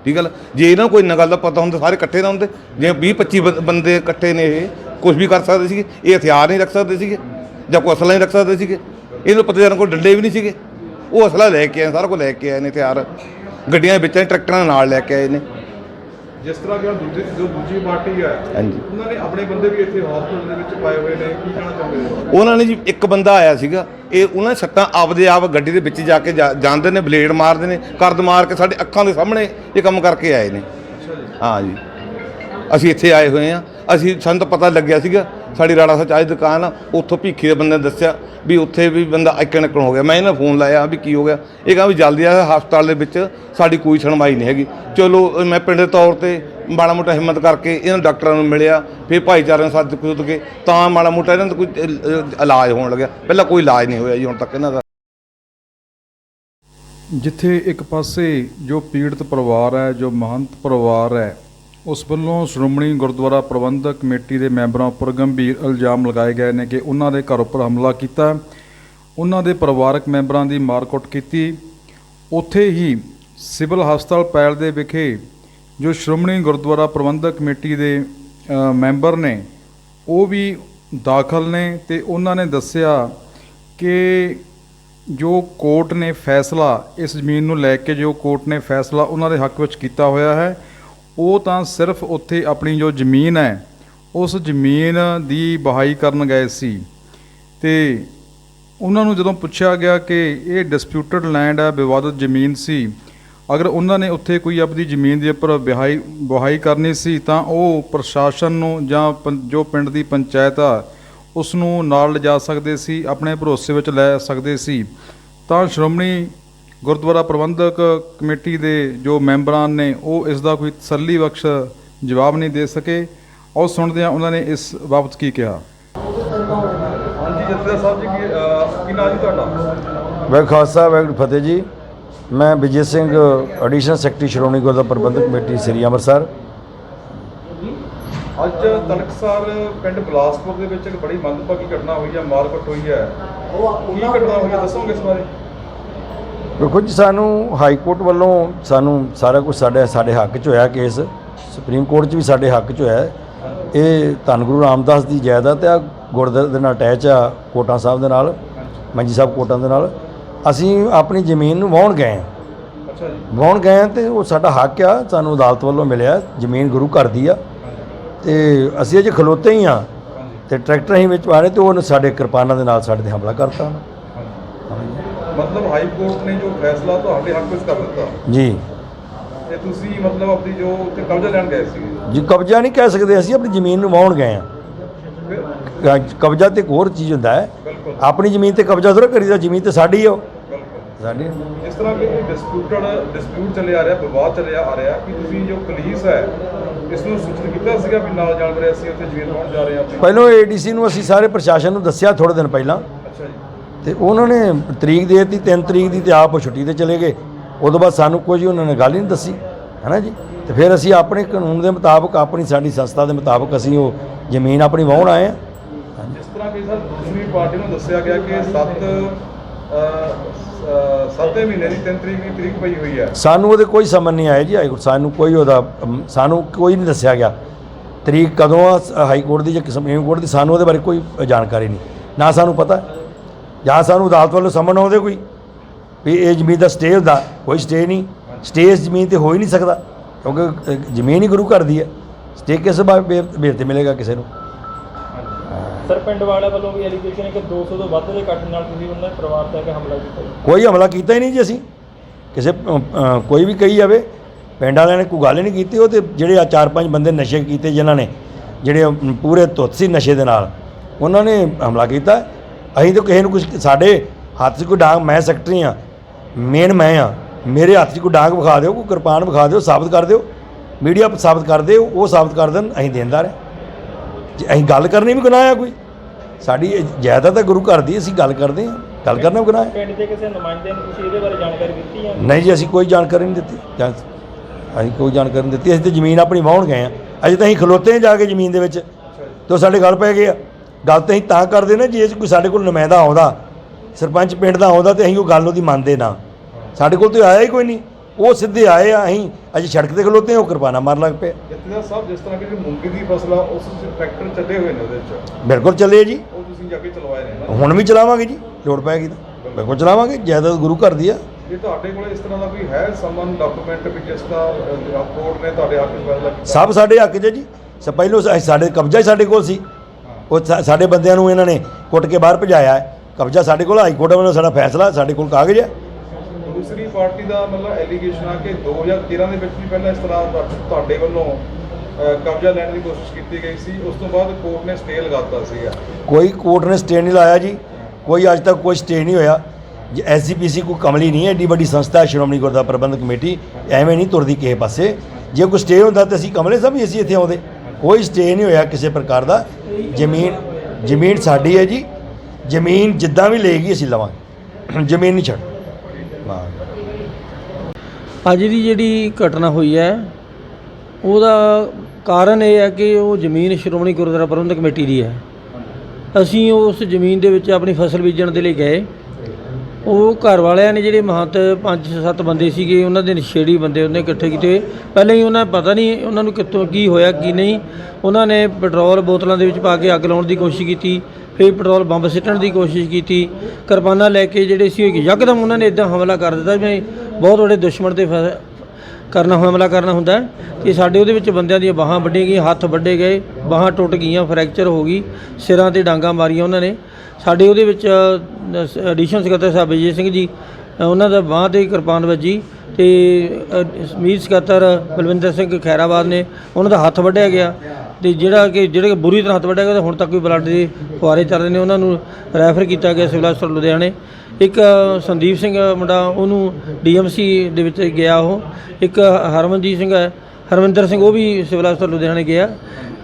ਠੀਕ ਹੈ ਜੇ ਇਹਨਾਂ ਨੂੰ ਕੋਈ ਗੱਲ ਦਾ ਪਤਾ ਹੁੰਦਾ ਸਾਰੇ ਇਕੱਠੇ ਨਾ ਹੁੰਦੇ। ਜੇ 20 25 ਬੰ- ਬੰਦੇ ਇਕੱਠੇ ਨੇ ਇਹ ਕੁਝ ਵੀ ਕਰ ਸਕਦੇ ਸੀਗੇ ਇਹ ਹਥਿਆਰ ਨਹੀਂ ਰੱਖ ਸਕਦੇ ਸੀਗੇ ਜਾਂ ਕੋਈ ਅਸਲਾ ਨਹੀਂ ਰੱਖ ਸਕਦੇ ਸੀਗੇ। ਇਹਨੂੰ ਪਤਾ ਇਹਨਾਂ ਕੋਲ ਡੰਡੇ ਵੀ ਨਹੀਂ ਸੀਗੇ। ਉਹ ਅਸਲਾ ਲੈ ਕੇ ਆਏ ਸਾਰਾ ਕੁਝ ਲੈ ਕੇ ਆਏ ਨੇ ਹਥਿਆਰ ਗੱਡੀਆਂ ਵਿੱਚ ਟਰੈਕਟਰਾਂ ਨਾਲ ਲੈ ਕੇ ਆਏ ਨੇ। ਜਿਸ ਤਰ੍ਹਾਂ ਕਿ ਦੂਜੀ ਜੋ ਦੂਜੀ ਪਾਰਟੀ ਹੈ ਹਾਂਜੀ। ਉਹਨਾਂ ਨੇ ਆਪਣੇ ਬੰਦੇ ਵੀ ਇੱਥੇ ਹਸਪਤਾਲ ਦੇ ਵਿੱਚ ਪਾਏ ਹੋਏ ਨੇ ਕੀ ਕਹਿਣਾ ਚਾਹੁੰਦੇ ਉਹਨਾਂ ਨੇ ਜੀ ਇੱਕ ਬੰਦਾ ਆਇਆ ਸੀਗਾ ਇਹ ਉਹਨਾਂ ਨੇ ਸੱਟਾਂ ਆਪਦੇ ਆਪ ਗੱਡੀ ਦੇ ਵਿੱਚ ਜਾ ਕੇ ਜਾਂਦੇ ਨੇ ਬਲੇਡ ਮਾਰਦੇ ਨੇ ਕਰਦ ਮਾਰ ਕੇ ਸਾਡੇ ਅੱਖਾਂ ਦੇ ਸਾਹਮਣੇ ਇਹ ਕੰਮ ਕਰਕੇ ਆਏ ਨੇ। ਹਾਂ ਜੀ। ਅਸੀਂ ਇੱਥੇ ਆਏ ਹੋਏ ਆ ਅਸੀਂ ਸਾਨੂੰ ਤਾਂ ਪਤਾ ਲੱਗਿਆ ਸੀਗਾ ਸਾਡੀ ਰਾੜਾ ਸੱਚ ਦੀ ਦੁਕਾਨ ਆ ਉੱਥੋਂ ਭੀਖੀ ਦੇ ਬੰਦੇ ਨੇ ਦੱਸਿਆ ਵੀ ਉੱਥੇ ਵੀ ਬੰਦਾ ਇੱਕਣ ਇੱਕਣ ਹੋ ਗਿਆ। ਮੈਂ ਇਹਨਾਂ ਫੋਨ ਲਾਇਆ ਵੀ ਕੀ ਹੋ ਗਿਆ। ਇਹ ਕਹਿੰਦਾ ਵੀ ਜਲਦੀ ਆ, ਹਸਪਤਾਲ ਦੇ ਵਿੱਚ ਸਾਡੀ ਕੋਈ ਸੁਣਵਾਈ ਨਹੀਂ ਹੈਗੀ। ਚਲੋ ਮੈਂ ਪਿੰਡ ਦੇ ਤੌਰ ਤੇ ਮਾੜਾ ਮੋਟਾ ਹਿੰਮਤ ਕਰਕੇ ਇਹਨਾਂ ਡਾਕਟਰਾਂ ਨੂੰ ਮਿਲਿਆ, ਫਿਰ ਭਾਈਚਾਰੇ ਨੂੰ ਸੱਦ ਕੁੱਦ ਕੇ, ਤਾਂ ਮਾੜਾ ਮੋਟਾ ਇਹਨਾਂ ਦਾ ਕੋਈ ਇ- ਇ- ਇਲਾਜ ਹੋਣ ਲੱਗਿਆ। ਪਹਿਲਾਂ ਕੋਈ ਇਲਾਜ ਨਹੀਂ ਹੋਇਆ ਜੀ, ਹੁਣ ਤੱਕ ਇਹਨਾਂ ਦਾ। ਜਿੱਥੇ ਇੱਕ ਪਾਸੇ ਜੋ ਪੀੜਤ ਪਰਿਵਾਰ ਹੈ, ਜੋ ਮਹੰਤ ਪਰਿਵਾਰ ਹੈ ਉਸ ਵੱਲੋਂ ਸ਼੍ਰੋਮਣੀ ਗੁਰਦੁਆਰਾ ਪ੍ਰਬੰਧਕ ਕਮੇਟੀ ਦੇ ਮੈਂਬਰਾਂ ਉੱਪਰ ਗੰਭੀਰ ਇਲਜ਼ਾਮ ਲਗਾਏ ਗਏ ਨੇ ਕਿ ਉਹਨਾਂ ਦੇ ਘਰ ਉੱਪਰ ਹਮਲਾ ਕੀਤਾ, ਉਹਨਾਂ ਦੇ ਪਰਿਵਾਰਕ ਮੈਂਬਰਾਂ ਦੀ ਮਾਰਕੁੱਟ ਕੀਤੀ। ਉੱਥੇ ਹੀ ਸਿਵਲ ਹਸਪਤਾਲ ਪੈਲ ਦੇ ਵਿਖੇ ਜੋ ਸ਼੍ਰੋਮਣੀ ਗੁਰਦੁਆਰਾ ਪ੍ਰਬੰਧਕ ਕਮੇਟੀ ਦੇ ਮੈਂਬਰ ਨੇ, ਉਹ ਵੀ ਦਾਖਲ ਨੇ ਤੇ ਉਹਨਾਂ ਨੇ ਦੱਸਿਆ ਕਿ ਜੋ ਕੋਰਟ ਨੇ ਫੈਸਲਾ, ਇਸ ਜ਼ਮੀਨ ਨੂੰ ਲੈ ਕੇ ਜੋ ਕੋਰਟ ਨੇ ਫੈਸਲਾ, ਉਹਨਾਂ ਦੇ ਹੱਕ ਵਿੱਚ ਕੀਤਾ ਹੋਇਆ ਹੈ। ਉਹ ਤਾਂ ਸਿਰਫ ਉੱਥੇ ਆਪਣੀ ਜੋ ਜ਼ਮੀਨ ਹੈ, ਉਸ ਜ਼ਮੀਨ ਦੀ ਬਹਾਈ ਕਰਨ ਗਏ ਸੀ। ਤੇ ਉਹਨਾਂ ਨੂੰ ਜਦੋਂ ਪੁੱਛਿਆ ਗਿਆ ਕਿ ਇਹ ਡਿਸਪਿਊਟਡ ਲੈਂਡ ਹੈ, ਵਿਵਾਦਤ ਜ਼ਮੀਨ ਸੀ, ਅਗਰ ਉਹਨਾਂ ਨੇ ਉੱਥੇ ਕੋਈ ਆਪਣੀ ਜ਼ਮੀਨ ਦੇ ਉੱਪਰ ਵਿਹਾਈ ਵਹਾਈ ਕਰਨੀ ਸੀ, ਤਾਂ ਉਹ ਪ੍ਰਸ਼ਾਸਨ ਨੂੰ ਜਾਂ ਪੰ- ਜੋ ਪਿੰਡ ਦੀ ਪੰਚਾਇਤ ਆ ਉਸ ਨੂੰ ਨਾਲ ਲਿਜਾ ਸਕਦੇ ਸੀ, ਆਪਣੇ ਭਰੋਸੇ ਵਿੱਚ ਲੈ ਸਕਦੇ ਸੀ। ਤਾਂ ਸ਼੍ਰੋਮਣੀ ਗੁਰਦੁਆਰਾ ਪ੍ਰਬੰਧਕ ਕਮੇਟੀ ਦੇ ਜੋ ਮੈਂਬਰਾਂ ਨੇ ਉਹ ਇਸ ਦਾ ਕੋਈ ਤਸੱਲੀ ਬਖਸ਼ ਜਵਾਬ ਨਹੀਂ ਦੇ ਸਕੇ। ਆਓ ਸੁਣਦੇ ਹਾਂ ਉਹਨਾਂ ਨੇ ਇਸ ਬਾਬਤ ਕੀ ਕਿਹਾ। ਹਾਂਜੀ ਜਥੇਦਾਰ ਸਾਹਿਬ ਜੀ ਕੀ ਨਾਮ ਜੀ ਤੁਹਾਡਾ? ਵਾਹਿਗੁਰੂ ਖਾਲਸਾ ਵਾਹਿਗੁਰੂ ਫਤਿਹ ਜੀ। ਮੈਂ Vijay Singh additional secretary Shiromani Gurdwara Prabandhak committee Sri Amritsar. ਅੱਜ ਤਲਕਸਾਰ ਪਿੰਡ ਬਲਾਸਪੁਰ ਦੇ ਵਿੱਚ ਇੱਕ ਬੜੀ ਮੰਦਭਾਗੀ ਘਟਨਾ ਹੋਈ ਹੈ ਮਾਰਕਟ ਹੋਈ ਹੈ। ਕੀ ਘਟਨਾ ਹੋਈ ਦੱਸੋਗੇ ਇਸ ਬਾਰੇ? ਵੇਖੋ ਜੀ ਸਾਨੂੰ ਹਾਈ ਕੋਰਟ ਵੱਲੋਂ ਸਾਨੂੰ ਸਾਰਾ ਕੁਝ ਸਾਡੇ ਸਾਡੇ ਹੱਕ 'ਚ ਹੋਇਆ ਕੇਸ। ਸੁਪਰੀਮ ਕੋਰਟ 'ਚ ਵੀ ਸਾਡੇ ਹੱਕ 'ਚ ਹੋਇਆ ਹੈ। ਇਹ ਧੰਨ ਗੁਰੂ ਰਾਮਦਾਸ ਦੀ ਜਾਇਦਾਦ ਆ ਗੁਰਦੁਆਰੇ ਦੇ ਨਾਲ ਅਟੈਚ ਆ ਕੋਟਾਂ ਸਾਹਿਬ ਦੇ ਨਾਲ ਮੰਜੀ ਸਾਹਿਬ ਕੋਟਾਂ ਦੇ ਨਾਲ। ਅਸੀਂ ਆਪਣੀ ਜ਼ਮੀਨ ਨੂੰ ਵਾਹੁਣ ਗਏ ਹਾਂ। ਅੱਛਾ ਜੀ। ਵਾਹੁਣ ਗਏ ਹਾਂ ਤੇ ਉਹ ਸਾਡਾ ਹੱਕ ਆ ਸਾਨੂੰ ਅਦਾਲਤ ਵੱਲੋਂ ਮਿਲਿਆ ਜ਼ਮੀਨ ਗੁਰੂ ਘਰ ਦੀ ਆ। ਤੇ ਅਸੀਂ ਅਜੇ ਖਲੋਤੇ ਹੀ ਆ ਤੇ ਟਰੈਕਟਰ ਅਸੀਂ ਵਿੱਚ ਵਾਰੇ ਤੇ ਉਹਨੇ ਸਾਡੇ ਕਿਰਪਾਨਾਂ ਦੇ ਨਾਲ ਸਾਡੇ ਤੇ ਹਮਲਾ ਕਰਤਾ। ਮਤਲਬ ਹਾਈ ਕੋਰਟ ਨੇ ਜੋ ਫੈਸਲਾ ਤੁਹਾਡੇ ਹੱਕ ਵਿੱਚ ਕਰ ਦਿੱਤਾ। ਜੀ। ਤੇ ਤੁਸੀਂ ਮਤਲਬ ਆਪਣੀ ਜੋ ਉੱਥੇ ਕਬਜ਼ਾ ਲੈਣ ਗਏ ਸੀ। ਜੀ ਕਬਜ਼ਾ ਨਹੀਂ ਕਹਿ ਸਕਦੇ ਅਸੀਂ ਆਪਣੀ ਜ਼ਮੀਨ ਨੂੰ ਵਾਹੁਣ ਗਏ ਆ ਕਬਜ਼ਾ ਤੇ ਇੱਕ ਹੋਰ ਚੀਜ਼ ਹੁੰਦਾ ਹੈ। ਆਪਣੀ ਜ਼ਮੀਨ ਤੇ ਕਬਜ਼ਾ ਥੋੜਾ ਕਰੀਦਾ ਜ਼ਮੀਨ ਤੇ ਸਾਡੀ ਆ ਬਿਲਕੁਲ। ਸਾਡੀ ਇਸ ਤਰ੍ਹਾਂ ਕਿ ਡਿਸਪਿਊਟਡ ਡਿਸਪਿਊਟ ਚੱਲੇ ਆ ਰਿਹਾ ਵਿਵਾਦ ਚੱਲਿਆ ਆ ਰਿਹਾ ਕਿ ਤੁਸੀਂ ਜੋ ਪੁਲਿਸ ਹੈ ਇਸ ਨੂੰ ਸੂਚਿਤ ਕੀਤਾ ਸੀਗਾ ਵੀ ਨਾਲ ਜਾਣ ਵਾਲੇ ਅਸੀਂ ਉੱਥੇ ਜ਼ਮੀਨ ਪਾਉਣ ਜਾ ਰਹੇ ਹਾਂ ਆਪਣੀ। ਪਹਿਲਾਂ ਏਡੀਸੀ ਨੂੰ ਅਸੀਂ ਸਾਰੇ ਪ੍ਰਸ਼ਾਸਨ ਨੂੰ ਦੱਸਿਆ ਥੋੜੇ ਦਿਨ ਪਹਿਲਾਂ। ਅੱਛਾ ਜੀ। ਤੇ ਉਹਨਾਂ ਨੇ ਤਰੀਕ ਦੇ ਦਿੱਤੀ 3 ਤਰੀਕ ਦੀ ਤੇ ਆਪ ਛੁੱਟੀ ਤੇ ਚਲੇ ਗਏ। ਉਦੋਂ ਬਾਅਦ ਸਾਨੂੰ ਕੋਈ ਉਹਨਾਂ ਨੇ ਗੱਲ ਹੀ ਨਹੀਂ ਦੱਸੀ ਹੈਨਾ ਜੀ? ਤੇ ਫਿਰ ਅਸੀਂ ਆਪਣੇ ਕਾਨੂੰਨ ਦੇ ਮੁਤਾਬਕ ਆਪਣੀ ਸਾਡੀ ਸੰਸਥਾ ਦੇ ਮੁਤਾਬਕ ਅਸੀਂ ਉਹ ਜ਼ਮੀਨ ਆਪਣੀ ਵਾਹੁਣ ਆਏ ਆ ਜਿਸ ਤਰ੍ਹਾਂ ਕਿ ਸਰ ਦੂਸਰੀ ਪਾਰਟੀ ਨੂੰ ਦੱਸਿਆ ਗਿਆ ਕਿ 7 7 ਮਹੀਨੇ ਦੀ 3 ਤਰੀਕ ਦੀ ਤਰੀਕ ਪਈ ਹੋਈ ਹੈ। ਸਾਨੂੰ ਉਹਦੇ ਕੋਈ ਸਮਝ ਨਹੀਂ ਆਇਆ ਜੀ ਹਾਈ ਕੋਰਟ ਸਾਨੂੰ ਕੋਈ ਉਹਦਾ ਸਾਨੂੰ ਕੋਈ ਨਹੀਂ ਦੱਸਿਆ ਗਿਆ। ਤਰੀਕ ਕਦੋਂ ਆ ਹਾਈ ਕੋਰਟ ਦੀ ਜਾਂ ਸੁਪਰੀਮ ਕੋਰਟ ਦੀ ਸਾਨੂੰ ਉਹਦੇ ਬਾਰੇ ਕੋਈ ਜਾਣਕਾਰੀ ਨਹੀਂ। ਨਾ ਸਾਨੂੰ ਪਤਾ। ਜਾਂ ਸਾਨੂੰ ਅਦਾਲਤ ਵੱਲੋਂ ਸਮਨ ਆਉਂਦੇ ਕੋਈ? ਵੀ ਇਹ ਜ਼ਮੀਨ ਦਾ ਸਟੇ ਹੁੰਦਾ ਕੋਈ ਸਟੇ ਨਹੀਂ। ਸਟੇ ਇਸ ਜ਼ਮੀਨ ਤੇ ਹੋ ਹੀ ਨਹੀਂ ਸਕਦਾ ਕਿਉਂਕਿ ਜ਼ਮੀਨ ਹੀ ਗੁਰੂ ਘਰ ਦੀ ਹੈ। ਸਟੇ ਕਿਸ ਬਾਰੇ ਬੇਰ ਤੇ ਮਿਲੇਗਾ ਕਿਸੇ ਨੂੰ? ਸਰ ਪਿੰਡ ਵਾਲਿਆਂ ਵੱਲੋਂ ਵੀ ਐਲੀਗੇਸ਼ਨ ਹੈ ਕਿ 200 ਤੋਂ ਵੱਧ ਦੇ ਇਕੱਠ ਨਾਲ ਤੁਸੀਂ ਉਹਨਾਂ ਦੇ ਪਰਿਵਾਰ ਤੇ ਕੇ ਹਮਲਾ ਕੀਤਾ। ਕੋਈ ਹਮਲਾ ਕੀਤਾ ਹੀ ਨਹੀਂ ਜੀ ਅਸੀਂ। ਕਿਸੇ ਕੋਈ ਵੀ ਕਹੀ ਜਾਵੇ ਪਿੰਡ ਵਾਲਿਆਂ ਨੇ ਕੋਈ ਗੱਲ ਹੀ ਨਹੀਂ ਕੀਤੀ ਉਹ ਤੇ ਜਿਹੜੇ ਆ ਚਾਰ ਪੰਜ ਬੰਦੇ ਨਸ਼ੇ ਕੀਤੇ ਜਿਨ੍ਹਾਂ ਨੇ ਜਿਹੜੇ ਪੂਰੇ ਧੁੱਤ ਸੀ ਨਸ਼ੇ ਦੇ ਨਾਲ ਉਹਨਾਂ ਨੇ ਹਮਲਾ ਕੀਤਾ। ਅਸੀਂ ਤਾਂ ਕਿਸੇ ਨੂੰ ਕੁਝ ਸਾਡੇ ਹੱਥ 'ਚ ਕੋਈ ਡਾਂਗ ਮੈਂ ਸੈਕਟਰੀ ਆ ਮੇਨ ਮੈਂ ਆ ਮੇਰੇ ਹੱਥ 'ਚ ਕੋਈ ਡਾਂਗ ਵਿਖਾ ਦਿਓ ਕੋਈ ਕਿਰਪਾਨ ਵਿਖਾ ਦਿਓ ਸਾਬਤ ਕਰ ਦਿਓ। ਮੀਡੀਆ ਸਾਬਤ ਕਰ ਦਿਓ ਉਹ ਸਾਬਤ ਕਰ ਦੇਣ ਅਸੀਂ ਦੇਣਦਾਰ ਹਾਂ ਜੇ ਅਸੀਂ ਗੱਲ ਕਰਨੀ ਵੀ ਗੁਨਾਹ ਆ ਕੋਈ। ਸਾਡੀ ਜਾਇਦਾਦ ਤਾਂ ਗੁਰੂ ਘਰ ਦੀ ਅਸੀਂ ਗੱਲ ਕਰਦੇ ਹਾਂ। ਗੱਲ ਕਰਨਾ ਵੀ ਗੁਨਾਹ ਹੈ ਪਿੰਡ ਦੇ ਕਿਸੇ ਨੁਮਾਇੰਦੇ ਨੂੰ ਤੁਸੀਂ ਇਹਦੇ ਬਾਰੇ ਜਾਣਕਾਰੀ ਦਿੱਤੀ ਹੈ ਨਹੀਂ ਜੀ ਅਸੀਂ ਕੋਈ ਜਾਣਕਾਰੀ ਨਹੀਂ ਦਿੱਤੀ। ਜਾਂ ਅਸੀਂ ਕੋਈ ਜਾਣਕਾਰੀ ਨਹੀਂ ਦਿੱਤੀ। ਅਸੀਂ ਤੇ ਜ਼ਮੀਨ ਆਪਣੀ ਵਾਹੁਣ ਗਏ ਆ ਅਜੇ ਤਾਂ ਅਸੀਂ ਖਲੋਤੇ ਜਾ ਕੇ ਜ਼ਮੀਨ ਦੇ ਵਿੱਚ। ਤੇ ਸਾਡੇ ਗੱਲ ਪੈ ਗਏ ਆ। ਗੱਲ ਤਾਂ ਅਸੀਂ ਤਾਂ ਕਰਦੇ ਨਾ ਜੇ ਕੋਈ ਸਾਡੇ ਕੋਲ ਨੁਮਾਇੰਦਾ ਆਉਂਦਾ ਸਰਪੰਚ ਪਿੰਡ ਦਾ ਆਉਂਦਾ ਤੇ ਅਸੀਂ ਉਹ ਗੱਲ ਉਹਦੀ ਮੰਨਦੇ ਨਾ। ਸਾਡੇ ਕੋਲ ਤੇ ਆਇਆ ਹੀ ਕੋਈ ਨਹੀਂ। ਉਹ ਸਿੱਧੇ ਆਏ ਆ ਅਸੀਂ ਅਜੇ ਸੜਕ ਤੇ ਖਲੋਤੇ ਹਾਂ ਉਹ ਕਿਰਪਾਨਾ ਮਾਰ ਲੱਗ ਪਏ ਜਥੇਦਾਰ ਸਾਹਿਬ ਜਿਸ ਤਰ੍ਹਾਂ ਕਿ ਮੂੰਗੀ ਦੀ ਫਸਲ ਆ ਉਸ ਵਿੱਚ ਟਰੈਕਟਰ ਚੱਲੇ ਹੋਏ ਨੇ ਉਹਦੇ ਵਿੱਚ। ਬਿਲਕੁਲ ਚੱਲੇ ਜੀ। ਉਹ ਤੁਸੀਂ ਜਾ ਕੇ ਚਲਵਾਏ ਨੇ ਹੁਣ ਵੀ ਚਲਾਵਾਂਗੇ ਜੀ ਲੋੜ ਪੈਗੀ ਤਾਂ। ਬਿਲਕੁਲ। ਚਲਾਵਾਂਗੇ ਜਾਇਦਾਦ ਗੁਰੂ ਘਰ ਦੀ ਆ। ਜੇ ਤੁਹਾਡੇ ਕੋਲ ਇਸ ਤਰ੍ਹਾਂ ਦਾ ਕੋਈ ਹੈ ਸਮਨ ਡਾਕੂਮੈਂਟ ਵੀ ਜਿਸ ਦਾ ਕੋਰਟ ਨੇ ਤੁਹਾਡੇ ਹੱਕ ਵਿੱਚ ਕੀਤਾ? ਸਭ ਸਾਡੇ ਹੱਕ 'ਚ ਜੀ। ਪਹਿਲੋਂ ਸਾਡੇ ਕਬਜ਼ਾ ਹੀ ਸਾਡੇ ਕੋਲ ਸੀ। ਉਹ ਸਾਡੇ ਬੰਦਿਆਂ ਨੂੰ ਇਹਨਾਂ ਨੇ ਕੁੱਟ ਕੇ ਬਾਹਰ ਭਜਾਇਆ ਹੈ। ਕਬਜ਼ਾ ਸਾਡੇ ਕੋਲ ਹਾਈ ਕੋਰਟ ਵੱਲੋਂ ਸਾਡਾ ਫੈਸਲਾ ਸਾਡੇ ਕੋਲ ਕਾਗਜ਼ ਹੈ। ਦੂਸਰੀ ਪਾਰਟੀ ਦਾ ਮਤਲਬ ਐਲੀਗੇਸ਼ਨ ਆ ਕਿ 2013 ਦੇ ਵਿੱਚ ਵੀ ਪਹਿਲਾਂ ਇਸ ਤਰ੍ਹਾਂ ਤੁਹਾ- ਤੁਹਾਡੇ ਵੱਲੋਂ ਕਬਜ਼ਾ ਲੈਣ ਦੀ ਕੋਸ਼ਿਸ਼ ਕੀਤੀ ਗਈ ਸੀ। ਉਸ ਤੋਂ ਬਾਅਦ ਕੋਰਟ ਨੇ ਸਟੇ ਲਗਾਤਾ ਸੀਗਾ। ਕੋਈ ਕੋਰਟ ਨੇ ਸਟੇ ਨਹੀਂ ਲਾਇਆ ਜੀ। ਕੋਈ ਅੱਜ ਤੱਕ ਕੋਈ ਸਟੇ ਨਹੀਂ ਹੋਇਆ। ਜੇ ਐਸਜੀਪੀਸੀ ਕੋਈ ਕਮਲੀ ਨਹੀਂ ਹੈ ਏਡੀ ਵੱਡੀ ਸੰਸਥਾ ਸ਼੍ਰੋਮਣੀ ਗੁਰਦੁਆਰਾ ਪ੍ਰਬੰਧਕ ਕਮੇਟੀ ਐਵੇਂ ਨਹੀਂ ਤੁਰਦੀ ਕਿਸੇ ਪਾਸੇ। ਜੇ ਕੋਈ ਸਟੇ ਹੁੰਦਾ ਤਾਂ ਅਸੀਂ ਕਮਲੇ ਸਭ ਹੀ ਅਸੀਂ ਇੱਥੇ ਆਉਂਦੇ। ਕੋਈ ਸਟੇ ਨਹੀਂ ਹੋਇਆ ਕਿਸੇ ਪ੍ਰਕਾਰ ਦਾ। ਜ਼ਮੀਨ ਜ਼ਮੀਨ ਸਾਡੀ ਹੈ ਜੀ। ਜ਼ਮੀਨ ਜਿੱਦਾਂ ਵੀ ਲਏਗੀ ਅਸੀਂ ਲਵਾਂਗੇ। ਜ਼ਮੀਨ ਨਹੀਂ ਛੱਡ। ਹਾਂ। ਅੱਜ ਦੀ ਜਿਹੜੀ ਘਟਨਾ ਹੋਈ ਹੈ, ਉਹਦਾ ਕਾਰਨ ਇਹ ਹੈ ਕਿ ਉਹ ਜ਼ਮੀਨ ਸ਼੍ਰੋਮਣੀ ਗੁਰਦੁਆਰਾ ਪ੍ਰਬੰਧਕ ਕਮੇਟੀ ਦੀ ਹੈ। ਅਸੀਂ ਉਸ ਜ਼ਮੀਨ ਦੇ ਵਿੱਚ ਆਪਣੀ ਫਸਲ ਬੀਜਣ ਦੇ ਲਈ ਗਏ। ਉਹ ਘਰ ਵਾਲਿਆਂ ਨੇ ਜਿਹੜੇ ਮਹੰਤ ਪੰਜ ਸੱਤ ਬੰਦੇ ਸੀਗੇ, ਉਹਨਾਂ ਦੇ ਨਸ਼ੇੜੀ ਬੰਦੇ ਉਹਨੇ ਇਕੱਠੇ ਕੀਤੇ। ਪਹਿਲਾਂ ਹੀ ਉਹਨਾਂ ਪਤਾ ਨਹੀਂ ਉਹਨਾਂ ਨੂੰ ਕਿੱਥੋਂ ਕੀ ਹੋਇਆ, ਕੀ ਨਹੀਂ। ਉਹਨਾਂ ਨੇ ਪੈਟਰੋਲ ਬੋਤਲਾਂ ਦੇ ਵਿੱਚ ਪਾ ਕੇ ਅੱਗ ਲਾਉਣ ਦੀ ਕੋਸ਼ਿਸ਼ ਕੀਤੀ, ਫਿਰ ਪੈਟਰੋਲ ਬੰਬ ਸਿੱਟਣ ਦੀ ਕੋਸ਼ਿਸ਼ ਕੀਤੀ। ਕਿਰਪਾਨਾਂ ਲੈ ਕੇ ਜਿਹੜੇ ਸੀ ਉਹ ਯਕਦਮ ਉਹਨਾਂ ਨੇ ਇਦਾਂ ਹਮਲਾ ਕਰ ਦਿੱਤਾ ਜਿਵੇਂ ਬਹੁਤ ਵੱਡੇ ਦੁਸ਼ਮਣ ਤੇ ਫ- ਕਰਨਾ ਹਮਲਾ ਕਰਨਾ ਹੁੰਦਾ ਹੈ ਤੇ ਸਾਡੇ ਉਹਦੇ ਵਿੱਚ ਬੰਦਿਆਂ ਦੀਆਂ ਬਾਹਾਂ ਵੱਢੀਆਂ ਗਈਆਂ ਹੱਥ ਵੱਢੇ ਗਏ ਬਾਹਾਂ ਟੁੱਟ ਗਈਆਂ ਫ੍ਰੈਕਚਰ ਹੋ ਗਈ ਸਿਰਾਂ ਤੇ ਡਾਂਗਾ ਮਾਰੀਆਂ ਉਹਨਾਂ ਨੇ। ਸਾਡੇ ਉਹਦੇ ਵਿੱਚ ਐਡੀਸ਼ਨ ਸਕੱਤਰ ਸਾਹਿਬ ਵਿਜੇ ਸਿੰਘ ਜੀ ਉਹਨਾਂ ਦਾ ਬਾਂਹ ਤੇ ਕਿਰਪਾਨ ਵੱਜੀ ਤੇ ਅ, ਸਕੱਤਰ ਬਲਵਿੰਦਰ ਸਿੰਘ ਖੈਰਾਬਾਦ ਨੇ ਉਹਨਾਂ ਦਾ ਹੱਥ ਵੱਢਿਆ ਗਿਆ। ਤੇ ਜਿਹੜਾ ਕਿ ਜਿਹੜੇ ਕਿ ਬੁਰੀ ਤਰ੍ਹਾਂ ਹੱਥ ਵੱਢਿਆ ਗਿਆ ਤੇ ਹੁਣ ਤੱਕ ਵੀ ਬਲੱਡ ਦੇ ਫੁਆਰੇ ਚੱਲ ਰਹੇ ਨੇ, ਉਹਨਾਂ ਨੂੰ ਰੈਫਰ ਕੀਤਾ ਗਿਆ ਸਿਵਲ ਹਸਪਤਾਲ ਲੁਧਿਆਣੇ। ਇੱਕ ਸੰਦੀਪ ਸਿੰਘ ਮੁੰਡਾ, ਉਹਨੂੰ ਡੀਐਮਸੀ ਦੇ ਵਿੱਚ ਗਿਆ ਉਹ। ਇੱਕ ਹਰਮਨਜੀਤ ਸਿੰਘ ਹੈ, ਹਰਮਿੰਦਰ ਸਿੰਘ, ਉਹ ਵੀ ਸਿਵਲ ਹਸਪਤਾਲ ਲੁਧਿਆਣੇ ਗਿਆ।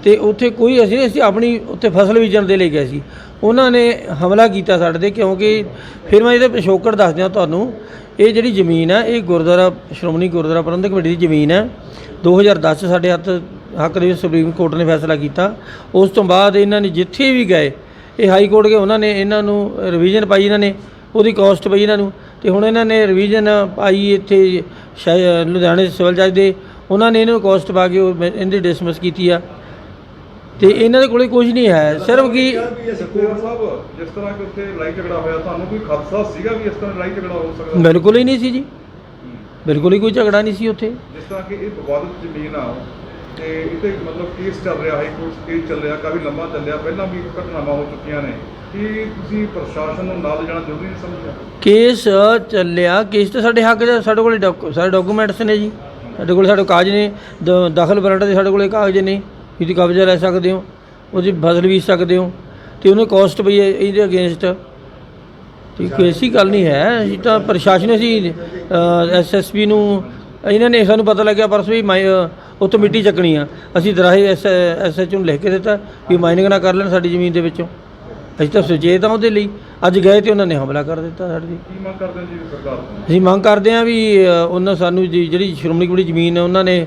ਤੇ ਉੱਥੇ ਕੋਈ ਅਸੀਂ ਅਸੀਂ ਆਪਣੀ ਉੱਥੇ ਫਸਲ ਬੀਜਣ ਦੇ ਲਈ ਗਏ ਸੀ। ਉਹਨਾਂ ਨੇ ਹਮਲਾ ਕੀਤਾ ਸਾਡੇ ਤੇ, ਕਿਉਂਕਿ ਫਿਰ ਮੈਂ ਇਹਦੇ ਪਿਛੋਕੜ ਦੱਸ ਦਿਆਂ ਤੁਹਾਨੂੰ। ਇਹ ਜਿਹੜੀ ਜ਼ਮੀਨ ਹੈ, ਇਹ ਗੁਰਦੁਆਰਾ, ਸ਼੍ਰੋਮਣੀ ਗੁਰਦੁਆਰਾ ਪ੍ਰਬੰਧਕ ਕਮੇਟੀ ਦੀ ਜ਼ਮੀਨ ਹੈ। 2010 ਚ ਸਾਡੇ ਹੱਥ ਹੱਕ ਦੇ ਵਿੱਚ ਸੁਪਰੀਮ ਕੋਰਟ ਨੇ ਫੈਸਲਾ ਕੀਤਾ। ਉਸ ਤੋਂ ਬਾਅਦ ਇਹਨਾਂ ਨੇ ਜਿੱਥੇ ਵੀ ਗਏ ਇਹ ਹਾਈ ਕੋਰਟ ਗਏ ਉਹਨਾਂ ਨੇ ਇਹਨਾਂ ਨੂੰ ਰਿਵੀਜ਼ਨ ਪਾਈ ਇਹਨਾਂ ਨੇ ਉਹਦੀ ਕਾਸਟ ਪਈ ਇਹਨਾਂ ਨੂੰ। ਤੇ ਹੁਣ ਇਹਨਾਂ ਨੇ ਰਿਵੀਜ਼ਨ ਪਾਈ ਇੱਥੇ ਲੁਧਿਆਣੇ ਸਿਵਲ ਜੱਜ ਦੇ ਉਹਨਾਂ ਨੇ ਇਹਨੂੰ ਕਾਸਟ ਪਾ ਕੇ ਇਹਦੀ ਡਿਸਮਿਸ ਕੀਤੀ ਆ। ਤੇ ਇਹਨਾਂ ਦੇ ਕੋਲੇ ਕੁਝ ਨਹੀਂ ਹੈ ਸਿਰਫ ਕਿ ਸਤਿਕਾਰ ਸਾਹਿਬ ਜਿਸ ਤਰ੍ਹਾਂ ਕਿ ਉੱਥੇ ਲੜਾਈ ਝਗੜਾ ਹੋਇਆ ਤੁਹਾਨੂੰ ਕੋਈ ਖਦਸ਼ਾ ਸੀਗਾ ਵੀ ਇਸ ਤਰ੍ਹਾਂ ਲੜਾਈ ਝਗੜਾ ਹੋ ਸਕਦਾ? ਬਿਲਕੁਲ ਹੀ ਨਹੀਂ ਸੀ ਜੀ। ਬਿਲਕੁਲ ਹੀ ਕੋਈ ਝਗੜਾ ਨਹੀਂ ਸੀ ਉੱਥੇ। ਜਿਸ ਤਰ੍ਹਾਂ ਕਿ ਇਹ ਵਿਵਾਦਿਤ ਜ਼ਮੀਨ ਆ ਤੇ ਇਹਤੇ ਮਤਲਬ ਕੇਸ ਚੱਲ ਰਿਹਾ ਹਾਈ ਕੋਰਟ ਕੇਸ ਚੱਲ ਰਿਹਾ ਕਾਫੀ ਲੰਮਾ ਚੱਲਿਆ ਪਹਿਲਾਂ ਵੀ ਘਟਨਾਵਾਂ ਹੋ ਚੁੱਕੀਆਂ ਨੇ। ਕੀ ਤੁਸੀਂ ਪ੍ਰਸ਼ਾਸਨ ਨੂੰ ਨਾਲ ਜਾਣਾ ਜ਼ਰੂਰੀ ਨਹੀਂ ਸਮਝਿਆ? ਕੇਸ ਚੱਲਿਆ ਕੇਸ ਤੇ ਸਾਡੇ ਹੱਕ ਦੇ ਸਾਡੇ ਕੋਲੇ ਸਾਰੇ ਡਾਕੂਮੈਂਟਸ ਨੇ ਜੀ। ਸਾਡੇ ਕੋਲੇ ਸਾਡੇ ਕਾਗਜ਼ ਨੇ ਦਖਲ ਬਰਾਂਡ ਦੇ ਸਾਡੇ ਕੋਲੇ ਕਾਗਜ਼ ਨੇ। ਇਹਦੀ ਕਬਜ਼ਾ ਲੈ ਸਕਦੇ ਹੋ ਉਹਦੀ ਫਸਲ ਬੀਜ ਸਕਦੇ ਹੋ। ਤੇ ਉਹਨੂੰ ਕਾਸਟ ਪਈ ਹੈ ਇਹਦੇ ਅਗੇਂਸਟ ਠੀਕ ਐਸੀ ਗੱਲ ਨਹੀਂ ਹੈ ਅਸੀਂ ਤਾਂ ਪ੍ਰਸ਼ਾਸਨ ਅਸੀਂ ਐਸਐਸਪੀ ਨੂੰ ਇਹਨਾਂ ਨੇ ਸਾਨੂੰ ਪਤਾ ਲੱਗਿਆ ਪਰਸੋਂ ਵੀ ਮਾਈ ਉੱਥੋਂ ਮਿੱਟੀ ਚੱਕਣੀ ਆ। ਅਸੀਂ ਦਰਾਹੇ ਐਸ ਐਸਐਚ ਨੂੰ ਲਿਖ ਕੇ ਦਿੱਤਾ ਵੀ ਮਾਈਨਿੰਗ ਨਾ ਕਰ ਲੈਣ ਸਾਡੀ ਜ਼ਮੀਨ ਦੇ ਵਿੱਚੋਂ। ਅਸੀਂ ਤਾਂ ਸੁਚੇਤ ਹਾਂ ਉਹਦੇ ਲਈ। ਅੱਜ ਗਏ ਤੇ ਉਹਨਾਂ ਨੇ ਹਮਲਾ ਕਰ ਦਿੱਤਾ ਸਾਡੇ ਤੇ ਕੀ ਮੰਗ ਕਰਦੇ ਜੀ ਸਰਕਾਰ ਤੋਂ? ਅਸੀਂ ਮੰਗ ਕਰਦੇ ਹਾਂ ਵੀ ਉਹਨਾਂ ਸਾਨੂੰ ਜੀ- ਜਿਹੜੀ ਸ਼੍ਰੋਮਣੀ ਕਮੇਟੀ ਜ਼ਮੀਨ ਹੈ ਉਹਨਾਂ ਨੇ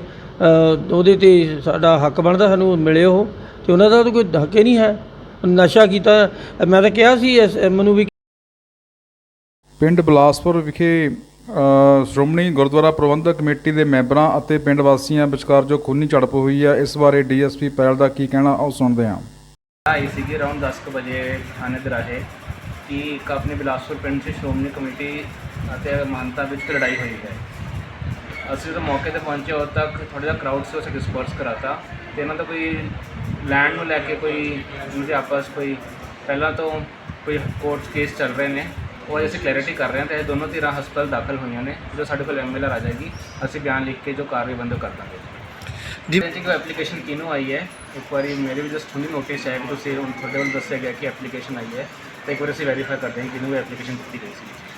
ਉਹਦੇ ਤੇ ਸਾਡਾ ਹੱਕ ਬਣਦਾ ਸਾਨੂੰ ਮਿਲੇ ਉਹ। ਤੇ ਉਹਨਾਂ ਦਾ ਤਾਂ ਕੋਈ ਹੱਕ ਹੀ ਨਹੀਂ ਹੈ। ਨਸ਼ਾ ਕੀਤਾ। ਮੈਂ ਤਾਂ ਕਿਹਾ ਸੀ ਐਸਐਮ ਨੂੰ ਵੀ ਪਿੰਡ ਬਲਾਸਪੁਰ ਵਿਖੇ ਸ਼੍ਰੋਮਣੀ ਗੁਰਦੁਆਰਾ ਪ੍ਰਬੰਧਕ ਕਮੇਟੀ ਦੇ ਮੈਂਬਰਾਂ ਅਤੇ ਪਿੰਡ ਵਾਸੀਆਂ ਵਿਚਕਾਰ ਜੋ ਖੂਨੀ ਝੜਪ ਹੋਈ ਹੈ, ਇਸ ਬਾਰੇ ਡੀਐਸਪੀ ਪੈਲ ਦਾ ਕੀ ਕਹਿਣਾ ਆਓ ਸੁਣਦੇ ਹਾਂ। ਆਈ ਸੀਗੀ ਅਰਾਊਂਡ 10 ਕੁ ਵਜੇ ਥਾਣੇ ਦਰਾਹੇ ਕਿ ਇੱਕ ਆਪਣੇ ਬਿਲਾਸਪੁਰ ਪਿੰਡ 'ਚ ਸ਼੍ਰੋਮਣੀ ਕਮੇਟੀ ਅਤੇ ਮਾਨਤਾ ਵਿੱਚ ਲੜਾਈ ਹੋਈ ਹੈ। ਅਸੀਂ ਜਦੋਂ ਮੌਕੇ ਤੇ ਪਹੁੰਚੇ, ਉਦੋਂ ਤੱਕ ਥੋੜ੍ਹਾ ਜਿਹਾ ਕਰਾਊਡ ਸੀ, ਉਸੇ ਡਿਸਪਰਸ ਕਰਾਤਾ ਤੇ ਇਹਨਾਂ ਦਾ ਕੋਈ ਲੈਂਡ ਨੂੰ ਲੈ ਕੇ ਕੋਈ ਇਹਨਾਂ ਆਪਸ ਕੋਈ, ਪਹਿਲਾਂ ਤੋਂ ਕੋਈ ਕੋਰਟ ਕੇਸ ਚੱਲ ਰਹੇ ਨੇ। ਉਹ ਅਸੀਂ ਕਲੈਰਿਟੀ ਕਰ ਰਹੇ ਹਾਂ ਤੇ ਇਹ ਦੋਨੋਂ ਧਿਰਾਂ ਹਸਪਤਾਲ ਦਾਖਲ ਹੋਈਆਂ ਨੇ ਜੋ ਸਾਡੇ ਕੋਲ ਐਮਐਲਆਰ ਆ ਜਾਏਗੀ ਅਸੀਂ ਬਿਆਨ ਲਿਖ ਕੇ ਜੋ ਕਾਰਵਾਈ ਬੰਦ ਕਰ ਦਾਂਗੇ। ਜੀ। ਜੀ ਕੋਈ ਐਪਲੀਕੇਸ਼ਨ ਕਿਹਨੂੰ ਆਈ ਹੈ ਇੱਕ ਵਾਰੀ ਮੇਰੇ ਵੀ ਜਸਟ ਹੁਣੀ ਨੋਟਿਸ ਆਇਆ ਕਿ ਤੁਸੀਂ ਹੁਣ ਤੁਹਾਡੇ ਵੱਲ ਦੱਸਿਆ ਗਿਆ ਕਿ ਐਪਲੀਕੇਸ਼ਨ ਆਈ ਹੈ ਤਾਂ ਇੱਕ ਵਾਰ ਅਸੀਂ ਵੈਰੀਫਾਈ ਕਰਦੇ ਹਾਂ ਕਿ ਕਿਹਨੂੰ ਐਪਲੀਕੇਸ਼ਨ ਦਿੱਤੀ ਗਈ ਸੀ।